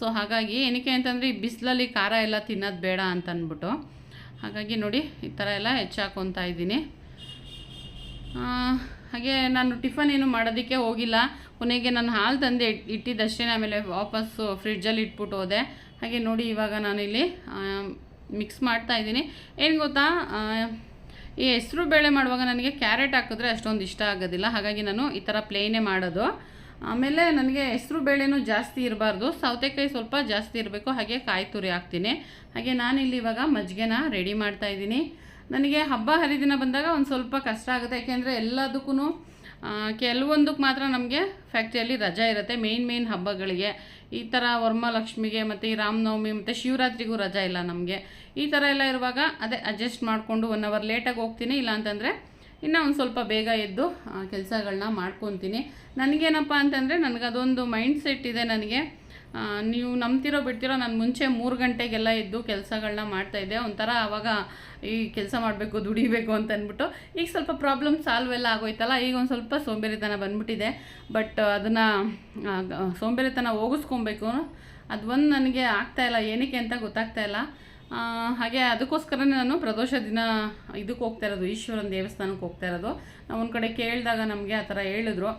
ಸೊ ಹಾಗಾಗಿ ಏನಕ್ಕೆ ಅಂತಂದರೆ ಈ ಬಿಸಿಲಲ್ಲಿ ಖಾರ ಎಲ್ಲ ತಿನ್ನೋದು ಬೇಡ ಅಂತ ಅಂದ್ಬಿಟ್ಟು ಹಾಗಾಗಿ ನೋಡಿ, ಈ ಥರ ಎಲ್ಲ ಹೆಚ್ಚಾಕೊತಾ ಇದ್ದೀನಿ. ಹಾಗೆ ನಾನು ಟಿಫನ್ ಏನು ಮಾಡೋದಕ್ಕೆ ಹೋಗಿಲ್ಲ. ಕೊನೆಗೆ ನಾನು ಹಾಲು ತಂದೆ ಇಟ್- ಇಟ್ಟಿದ್ದಷ್ಟೇ, ಆಮೇಲೆ ವಾಪಸ್ಸು ಫ್ರಿಡ್ಜಲ್ಲಿ ಇಟ್ಬಿಟ್ಟು ಹೋದೆ. ಹಾಗೆ ನೋಡಿ, ಇವಾಗ ನಾನಿಲ್ಲಿ ಮಿಕ್ಸ್ ಮಾಡ್ತಾ ಇದ್ದೀನಿ. ಏನು ಗೊತ್ತಾ ಈ ಹೆಸರು ಬೇಳೆ ಮಾಡುವಾಗ ನನಗೆ ಕ್ಯಾರೆಟ್ ಹಾಕಿದ್ರೆ ಅಷ್ಟೊಂದು ಇಷ್ಟ ಆಗೋದಿಲ್ಲ. ಹಾಗಾಗಿ ನಾನು ಈ ಥರ ಪ್ಲೇನೇ ಮಾಡೋದು. ಆಮೇಲೆ ನನಗೆ ಹೆಸರು ಬೇಳೆನೂ ಜಾಸ್ತಿ ಇರಬಾರ್ದು. ಸೌತೆಕಾಯಿ ಸ್ವಲ್ಪ ಜಾಸ್ತಿ ಇರಬೇಕು. ಹಾಗೆ ಕಾಯಿ ತುರಿ ಹಾಕ್ತೀನಿ. ಹಾಗೆ ನಾನಿಲ್ಲಿ ಇವಾಗ ಮಜ್ಜಿಗೆನ ರೆಡಿ ಮಾಡ್ತಾ ಇದ್ದೀನಿ. ನನಗೆ ಹಬ್ಬ ಹರಿದಿನ ಬಂದಾಗ ಒಂದು ಸ್ವಲ್ಪ ಕಷ್ಟ ಆಗುತ್ತೆ. ಯಾಕೆಂದರೆ ಎಲ್ಲದಕ್ಕೂ ಕೆಲವೊಂದಕ್ಕೆ ಮಾತ್ರ ನಮಗೆ ಫ್ಯಾಕ್ಟ್ರಿಯಲ್ಲಿ ರಜಾ ಇರುತ್ತೆ. ಮೇಯ್ನ್ ಮೇಯ್ನ್ ಹಬ್ಬಗಳಿಗೆ. ಈ ಥರ ವರ್ಮಲಕ್ಷ್ಮಿಗೆ ಮತ್ತು ಈ ರಾಮನವಮಿ ಮತ್ತು ಶಿವರಾತ್ರಿಗೂ ರಜಾ ಇಲ್ಲ ನಮಗೆ. ಈ ಥರ ಎಲ್ಲ ಇರುವಾಗ ಅದೇ ಅಡ್ಜಸ್ಟ್ ಮಾಡಿಕೊಂಡು ಒನ್ ಅವರ್ ಲೇಟಾಗಿ ಹೋಗ್ತೀನಿ. ಇಲ್ಲ ಅಂತಂದರೆ ಇನ್ನು ಒಂದು ಸ್ವಲ್ಪ ಬೇಗ ಎದ್ದು ಕೆಲಸಗಳನ್ನ ಮಾಡ್ಕೊತೀನಿ. ನನಗೇನಪ್ಪ ಅಂತಂದರೆ ನನಗದೊಂದು ಮೈಂಡ್ ಸೆಟ್ ಇದೆ ನನಗೆ. ನೀವು ನಂಬ್ತಿರೋ ಬಿಡ್ತಿರೋ ನಾನು ಮುಂಚೆ ಮೂರು ಗಂಟೆಗೆಲ್ಲ ಎದ್ದು ಕೆಲಸಗಳನ್ನ ಮಾಡ್ತಾಯಿದ್ದೆ ಒಂಥರ ಆವಾಗ ಈ ಕೆಲಸ ಮಾಡಬೇಕು ದುಡಿಬೇಕು ಅಂತ ಅಂದ್ಬಿಟ್ಟು ಈಗ ಸ್ವಲ್ಪ ಪ್ರಾಬ್ಲಮ್ ಸಾಲ್ವ್ ಎಲ್ಲ ಆಗೋಯ್ತಲ್ಲ ಈಗ ಒಂದು ಸ್ವಲ್ಪ ಸೋಂಬೇರಿತನ ಬಂದ್ಬಿಟ್ಟಿದೆ. ಬಟ್ ಅದನ್ನು ಸೋಂಬೇರಿತನ ಹೋಗಿಸ್ಕೊಬೇಕು. ಅದು ಒಂದು ನನಗೆ ಆಗ್ತಾಯಿಲ್ಲ ಏನಕ್ಕೆ ಅಂತ ಗೊತ್ತಾಗ್ತಾ ಇಲ್ಲ. ಆ, ಹಾಗೆ ಅದಕ್ಕೋಸ್ಕರನೇ ನಾನು ಪ್ರದೋಷ ದಿನ ಇದಕ್ಕೆ ಹೋಗ್ತಾ ಇರೋದು, ಈಶ್ವರನ ದೇವಸ್ಥಾನಕ್ಕೆ ಹೋಗ್ತಾ ಇರೋದು. ನಾವು ಒಂದು ಕಡೆ ಕೇಳಿದಾಗ ನಮಗೆ ಆ ಥರ ಹೇಳಿದ್ರು.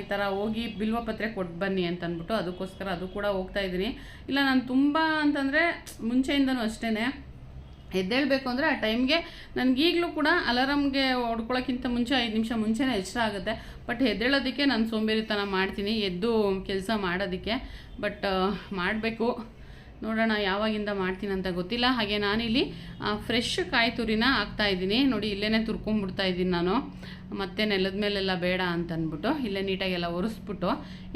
ಈ ಥರ ಹೋಗಿ ಬಿಲ್ವಪತ್ರೆ ಕೊಟ್ಟು ಬನ್ನಿ ಅಂತ ಅಂದ್ಬಿಟ್ಟು ಅದಕ್ಕೋಸ್ಕರ ಅದು ಕೂಡ ಹೋಗ್ತಾ ಇದ್ದೀನಿ. ಇಲ್ಲ, ನಾನು ತುಂಬ ಅಂತಂದರೆ ಮುಂಚೆಯಿಂದನೂ ಅಷ್ಟೇ ಎದ್ದೇಳಬೇಕು ಅಂದರೆ ಆ ಟೈಮ್ಗೆ ನನಗೀಗಲೂ ಕೂಡ ಅಲಾರಮ್ಗೆ ಹೊಡ್ಕೊಳ್ಳೋಕ್ಕಿಂತ ಮುಂಚೆ ಐದು ನಿಮಿಷ ಮುಂಚೆನೇ ಎಚ್ಚರ ಆಗುತ್ತೆ. ಬಟ್ ಎದ್ದೇಳೋದಕ್ಕೆ ನಾನು ಸೋಂಬೇರಿತನ ಮಾಡ್ತೀನಿ, ಎದ್ದು ಕೆಲಸ ಮಾಡೋದಕ್ಕೆ. ಬಟ್ ಮಾಡಬೇಕು. ನೋಡೋಣ ಯಾವಾಗಿಂದ ಮಾಡ್ತೀನಂತ ಗೊತ್ತಿಲ್ಲ. ಹಾಗೆ ನಾನಿಲ್ಲಿ ಫ್ರೆಶ್ ಕಾಯಿ ತುರಿನ ಹಾಕ್ತಾ ಇದ್ದೀನಿ. ನೋಡಿ ಇಲ್ಲೇ ತುರ್ಕೊಂಡ್ಬಿಡ್ತಾ ಇದ್ದೀನಿ ನಾನು. ಮತ್ತೆ ನೆಲದ ಮೇಲೆಲ್ಲ ಬೇಡ ಅಂತ ಅಂದ್ಬಿಟ್ಟು ಇಲ್ಲೇ ನೀಟಾಗೆಲ್ಲ ಒರೆಸ್ಬಿಟ್ಟು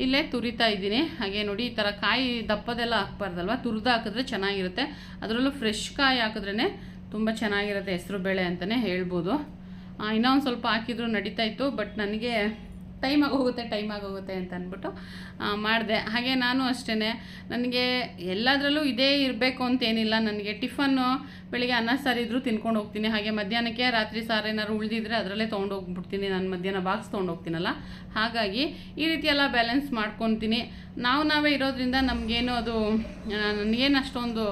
ಇಲ್ಲೇ ತುರಿತಾ ಇದ್ದೀನಿ. ಹಾಗೆ ನೋಡಿ, ಈ ಥರ ಕಾಯಿ ದಪ್ಪದೆಲ್ಲ ಹಾಕ್ಬಾರ್ದಲ್ವ? ತುರಿದು ಹಾಕಿದ್ರೆ ಚೆನ್ನಾಗಿರುತ್ತೆ. ಅದರಲ್ಲೂ ಫ್ರೆಶ್ ಕಾಯಿ ಹಾಕಿದ್ರೇ ತುಂಬ ಚೆನ್ನಾಗಿರುತ್ತೆ ಹೆಸರು ಬೇಳೆ ಅಂತಲೇ ಹೇಳ್ಬೋದು. ಇನ್ನೂ ಸ್ವಲ್ಪ ಹಾಕಿದ್ರು ನಡೀತಾ ಇತ್ತು, ಬಟ್ ನನಗೆ ಟೈಮ್ ಆಗೋಗುತ್ತೆ ಟೈಮ್ ಆಗೋಗುತ್ತೆ ಅಂತ ಅಂದ್ಬಿಟ್ಟು ಮಾಡಿದೆ. ಹಾಗೆ ನಾನು ಅಷ್ಟೇ ನನಗೆ ಎಲ್ಲದರಲ್ಲೂ ಇದೇ ಇರಬೇಕು ಅಂತೇನಿಲ್ಲ. ನನಗೆ ಟಿಫನ್ನು ಬೆಳಿಗ್ಗೆ ಅನ್ನ, ಸಾರು ಇದ್ದರೂ ತಿನ್ಕೊಂಡು ಹೋಗ್ತೀನಿ. ಹಾಗೆ ಮಧ್ಯಾಹ್ನಕ್ಕೆ ರಾತ್ರಿ ಸಾರು ಏನಾದ್ರು ಉಳಿದಿದ್ರೆ ಅದರಲ್ಲೇ ತೊಗೊಂಡೋಗ್ಬಿಡ್ತೀನಿ ನಾನು ಮಧ್ಯಾಹ್ನ ಬಾಕ್ಸ್ ತೊಗೊಂಡು ಹೋಗ್ತೀನಲ್ಲ. ಹಾಗಾಗಿ ಈ ರೀತಿ ಎಲ್ಲ ಬ್ಯಾಲೆನ್ಸ್ ಮಾಡ್ಕೊತೀನಿ. ನಾವು ನಾವೇ ಇರೋದ್ರಿಂದ ನಮಗೇನು ಅದು ನನಗೇನು ಅಷ್ಟೊಂದು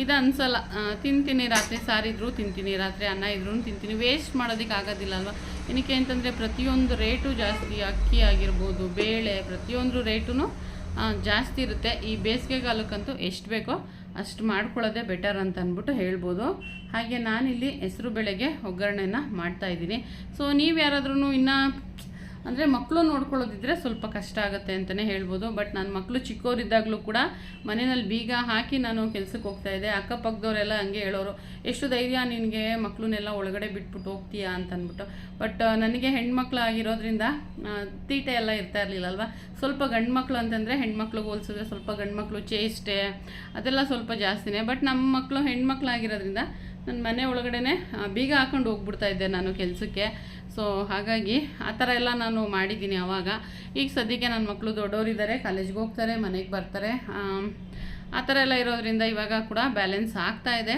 ಇದು ಅನ್ಸಲ್ಲ. ತಿಂತೀನಿ ರಾತ್ರಿ, ಸಾರಿದ್ರು ತಿಂತೀನಿ. ರಾತ್ರಿ ಅನ್ನ ಇದ್ರೂ ತಿಂತೀನಿ. ವೇಸ್ಟ್ ಮಾಡೋದಕ್ಕೆ ಆಗೋದಿಲ್ಲ ಅಲ್ವಾ ಏನಕ್ಕೆ ಅಂತಂದರೆ ಪ್ರತಿಯೊಂದು ರೇಟು ಜಾಸ್ತಿ, ಅಕ್ಕಿ ಆಗಿರ್ಬೋದು, ಬೇಳೆ, ಪ್ರತಿಯೊಂದು ರೇಟೂ ಜಾಸ್ತಿ ಇರುತ್ತೆ. ಈ ಬೇಸಿಗೆಗಾಲಕ್ಕಂತೂ ಎಷ್ಟು ಬೇಕೋ ಅಷ್ಟು ಮಾಡ್ಕೊಳ್ಳೋದೇ ಬೆಟರ್ ಅಂತ ಅಂದ್ಬಿಟ್ಟು ಹೇಳ್ಬೋದು. ಹಾಗೆ ನಾನಿಲ್ಲಿ ಹೆಸರು ಬೆಳೆಗೆ ಒಗ್ಗರಣೆನ ಮಾಡ್ತಾಯಿದ್ದೀನಿ ಸೊ ನೀವು ಯಾರಾದ್ರೂ ಇನ್ನೂ ಅಂದರೆ ಮಕ್ಕಳು ನೋಡ್ಕೊಳ್ಳೋದಿದ್ರೆ ಸ್ವಲ್ಪ ಕಷ್ಟ ಆಗುತ್ತೆ ಅಂತಲೇ ಹೇಳ್ಬೋದು. ಬಟ್ ನನ್ನ ಮಕ್ಕಳು ಚಿಕ್ಕವರಿದ್ದಾಗಲೂ ಕೂಡ ಮನೆಯಲ್ಲಿ ಬೀಗ ಹಾಕಿ ನಾನು ಕೆಲಸಕ್ಕೆ ಹೋಗ್ತಾ ಇದ್ದೆ. ಅಕ್ಕಪಕ್ಕದವರೆಲ್ಲ ಹಂಗೆ ಹೇಳೋರು, ಎಷ್ಟು ಧೈರ್ಯ ನಿನಗೆ ಮಕ್ಕಳನ್ನೆಲ್ಲ ಒಳಗಡೆ ಬಿಟ್ಬಿಟ್ಟು ಹೋಗ್ತೀಯಾ? ಅಂತ ಅಂದ್ಬಿಟ್ಟು ಬಟ್ ನನಗೆ ಹೆಣ್ಮಕ್ಳು ಆಗಿರೋದ್ರಿಂದ ತೀಟೆ ಎಲ್ಲ ಇರ್ತಾ ಇರಲಿಲ್ಲ ಅಲ್ವಾ ಸ್ವಲ್ಪ ಗಂಡು ಮಕ್ಕಳು ಅಂತಂದರೆ ಹೆಣ್ಮಕ್ಳಿಗೆ ಹೋಲಿಸಿದ್ರೆ ಸ್ವಲ್ಪ ಗಂಡು ಮಕ್ಕಳು ಚೇಷ್ಟೆ, ಅದೆಲ್ಲ ಸ್ವಲ್ಪ ಜಾಸ್ತಿನೇ. ಬಟ್ ನಮ್ಮ ಮಕ್ಕಳು ಹೆಣ್ಮಕ್ಳು ಆಗಿರೋದ್ರಿಂದ ನನ್ನ ಮನೆ ಒಳಗಡೆ ಬೀಗ ಹಾಕೊಂಡು ಹೋಗ್ಬಿಡ್ತಾ ಇದ್ದೆ ನಾನು ಕೆಲಸಕ್ಕೆ. ಸೊ ಹಾಗಾಗಿ ಆ ಥರ ಎಲ್ಲ ನಾನು ಮಾಡಿದ್ದೀನಿ ಆವಾಗ ಈಗ ಸದ್ಯಕ್ಕೆ ನನ್ನ ಮಕ್ಕಳು ದೊಡ್ಡವರಿದ್ದಾರೆ, ಕಾಲೇಜ್ಗೆ ಹೋಗ್ತಾರೆ, ಮನೆಗೆ ಬರ್ತಾರೆ. ಆ ಥರ ಎಲ್ಲ ಇರೋದ್ರಿಂದ ಇವಾಗ ಕೂಡ ಬ್ಯಾಲೆನ್ಸ್ ಆಗ್ತಾ ಇದೆ.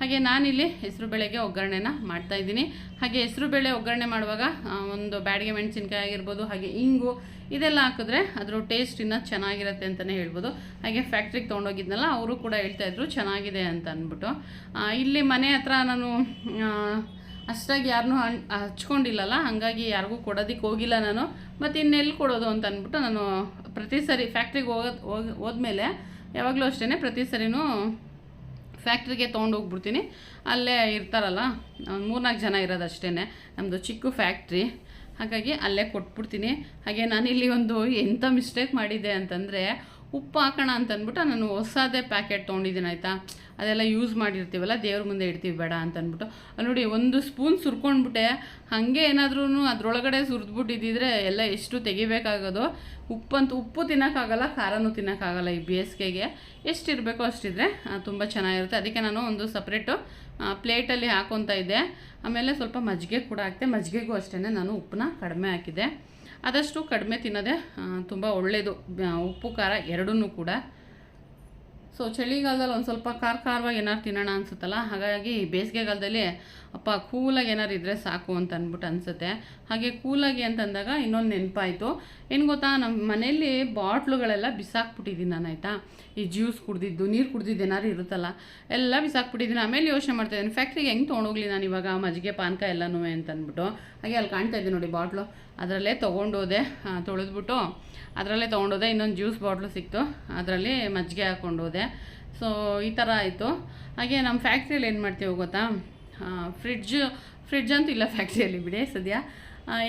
ಹಾಗೆ ನಾನಿಲ್ಲಿ ಹೆಸರು ಬೇಳೆಗೆ ಒಗ್ಗರಣೆನ ಮಾಡ್ತಾ ಇದ್ದೀನಿ. ಹಾಗೆ ಹೆಸರು ಬೇಳೆ ಒಗ್ಗರಣೆ ಮಾಡುವಾಗ ಒಂದು ಬ್ಯಾಡಿಗೆ ಮೆಣಸಿನ್ಕಾಯಿ ಆಗಿರ್ಬೋದು, ಹಾಗೆ ಇಂಗು ಇದೆಲ್ಲ ಹಾಕಿದ್ರೆ ಅದ್ರ ಟೇಸ್ಟ್ ಇನ್ನೂ ಚೆನ್ನಾಗಿರುತ್ತೆ ಅಂತಲೇ ಹೇಳ್ಬೋದು. ಹಾಗೆ ಫ್ಯಾಕ್ಟ್ರಿಗೆ ತೊಗೊಂಡೋಗಿದ್ನಲ್ಲ, ಅವರು ಕೂಡ ಹೇಳ್ತಾ ಇದ್ರು, ಚೆನ್ನಾಗಿದೆ ಅಂತ ಅಂದ್ಬಿಟ್ಟು. ಇಲ್ಲಿ ಮನೆ ಹತ್ರ ನಾನು ಅಷ್ಟಾಗಿ ಯಾರನ್ನೂ ಹಚ್ಕೊಂಡಿಲ್ಲಲ್ಲ, ಹಾಗಾಗಿ ಯಾರಿಗೂ ಕೊಡೋದಕ್ಕೆ ಹೋಗಿಲ್ಲ ನಾನು. ಮತ್ತು ಇನ್ನೆಲ್ಲಿ ಕೊಡೋದು ಅಂತ ಅಂದ್ಬಿಟ್ಟು ನಾನು ಪ್ರತಿ ಸರಿ ಫ್ಯಾಕ್ಟ್ರಿಗೆ ಹೋಗೋದು, ಹೋಗಿ, ಹೋದ್ಮೇಲೆ ಯಾವಾಗಲೂ ಅಷ್ಟೇ ಪ್ರತಿ ಸರಿನೂ ಫ್ಯಾಕ್ಟ್ರಿಗೆ ತೊಗೊಂಡೋಗ್ಬಿಡ್ತೀನಿ ಅಲ್ಲೇ ಇರ್ತಾರಲ್ಲ ಮೂರ್ನಾಲ್ಕು ಜನ ಇರೋದಷ್ಟೇ ನಮ್ಮದು ಚಿಕ್ಕ ಫ್ಯಾಕ್ಟ್ರಿ. ಹಾಗಾಗಿ ಅಲ್ಲೇ ಕೊಟ್ಬಿಡ್ತೀನಿ. ಹಾಗೆ ನಾನಿಲ್ಲಿ ಒಂದು ಎಂಥ ಮಿಸ್ಟೇಕ್ ಮಾಡಿದ್ದೆ ಅಂತಂದರೆ ಉಪ್ಪು ಹಾಕೋಣ ಅಂತ ಅಂದ್ಬಿಟ್ಟು ನಾನು ಹೊಸದೇ ಪ್ಯಾಕೆಟ್ ತೊಗೊಂಡಿದ್ದೀನಿ, ಆಯಿತಾ? ಅದೆಲ್ಲ ಯೂಸ್ ಮಾಡಿರ್ತೀವಲ್ಲ, ದೇವ್ರ ಮುಂದೆ ಇಡ್ತೀವಿ, ಬೇಡ ಅಂತಂದ್ಬಿಟ್ಟು. ನೋಡಿ, ಒಂದು ಸ್ಪೂನ್ ಸುರ್ಕೊಂಡ್ಬಿಟ್ಟೆ. ಹಾಗೆ ಏನಾದ್ರೂ ಅದರೊಳಗಡೆ ಸುರಿದ್ಬಿಟ್ಟಿದ್ದಿದ್ರೆ ಎಲ್ಲ ಎಷ್ಟು ತೆಗಿಬೇಕಾಗೋದು. ಉಪ್ಪಂತೂ ಉಪ್ಪು ತಿನ್ನೋಕ್ಕಾಗಲ್ಲ, ಖಾರನೂ ತಿನ್ನೋಕ್ಕಾಗಲ್ಲ ಈ ಬೇಸಿಗೆಗೆ. ಎಷ್ಟಿರಬೇಕೋ ಅಷ್ಟಿದ್ರೆ ತುಂಬ ಚೆನ್ನಾಗಿರುತ್ತೆ. ಅದಕ್ಕೆ ನಾನು ಒಂದು ಸಪ್ರೇಟು ಪ್ಲೇಟಲ್ಲಿ ಹಾಕೊತಾ ಇದ್ದೆ. ಆಮೇಲೆ ಸ್ವಲ್ಪ ಮಜ್ಜಿಗೆ ಕೂಡ ಹಾಕ್ತೆ. ಮಜ್ಜಿಗೆಗೂ ಅಷ್ಟೇ ನಾನು ಉಪ್ಪನ್ನ ಕಡಿಮೆ ಹಾಕಿದೆ ಆದಷ್ಟು ಕಡಿಮೆ ತಿನ್ನೋದೇ ತುಂಬ ಒಳ್ಳೆಯದು ಉಪ್ಪು ಖಾರ ಎರಡೂ ಕೂಡ ಸೊ ಚಳಿಗಾಲದಲ್ಲಿ ಒಂದು ಸ್ವಲ್ಪ ಖಾರ ಖಾರವಾಗಿ ಏನಾರು ತಿನ್ನೋಣ ಅನ್ಸುತ್ತಲ್ಲ? ಹಾಗಾಗಿ ಬೇಸಿಗೆಗಾಲದಲ್ಲಿ ಅಪ್ಪ ಕೂಲಾಗಿ ಏನಾರು ಇದ್ದರೆ ಸಾಕು ಅಂತ ಅಂದ್ಬಿಟ್ಟು ಅನಿಸುತ್ತೆ. ಹಾಗೆ ಕೂಲಾಗಿ ಅಂತಂದಾಗ ಇನ್ನೊಂದು ನೆನಪಾಯಿತು. ಏನು ಗೊತ್ತಾ? ನಮ್ಮ ಮನೆಯಲ್ಲಿ ಬಾಟ್ಲುಗಳೆಲ್ಲ ಬಿಸಾಕ್ಬಿಟ್ಟಿದ್ದೀನಿ ನಾನು, ಆಯಿತಾ? ಈ ಜ್ಯೂಸ್ ಕುಡ್ದಿದ್ದು, ನೀರು ಕುಡ್ದಿದ್ದು ಏನಾರು ಇರುತ್ತಲ್ಲ, ಎಲ್ಲ ಬಿಸಾಕ್ಬಿಟ್ಟಿದ್ದೀನಿ ಆಮೇಲೆ ಯೋಚನೆ ಮಾಡ್ತಾಯಿದ್ದೀನಿ ಫ್ಯಾಕ್ಟ್ರಿಗೆ ಹೆಂಗೆ ತೊಗೊಂಡೋಗ್ಲಿ ನಾನು ಇವಾಗ ಮಜ್ಜಿಗೆ, ಪಾನಕ ಎಲ್ಲನೂ ಅಂತಂದ್ಬಿಟ್ಟು. ಹಾಗೆ ಅಲ್ಲಿ ಕಾಣ್ತಾ ಇದ್ದೀನಿ ನೋಡಿ ಬಾಟ್ಲು. ಅದರಲ್ಲೇ ತೊಗೊಂಡೋದೆ ತೊಳೆದ್ಬಿಟ್ಟು. ಅದರಲ್ಲೇ ತೊಗೊಂಡೋದೆ, ಇನ್ನೊಂದು ಜ್ಯೂಸ್ ಬಾಟ್ಲು ಸಿಕ್ತು. ಅದರಲ್ಲಿ ಮಜ್ಜಿಗೆ ಹಾಕ್ಕೊಂಡು ಹೋದೆ ಸೊ ಈ ಥರ ಆಯಿತು. ಹಾಗೆ ನಮ್ಮ ಫ್ಯಾಕ್ಟ್ರಿಯಲ್ಲಿ ಏನು ಮಾಡ್ತೀವಿ ಗೊತ್ತಾ? ಫ್ರಿಡ್ಜ್ ಫ್ರಿಡ್ಜ್ ಅಂತೂ ಇಲ್ಲ ಫ್ಯಾಕ್ಟ್ರಿಯಲ್ಲಿ ಬಿಡಿ ಸದ್ಯ.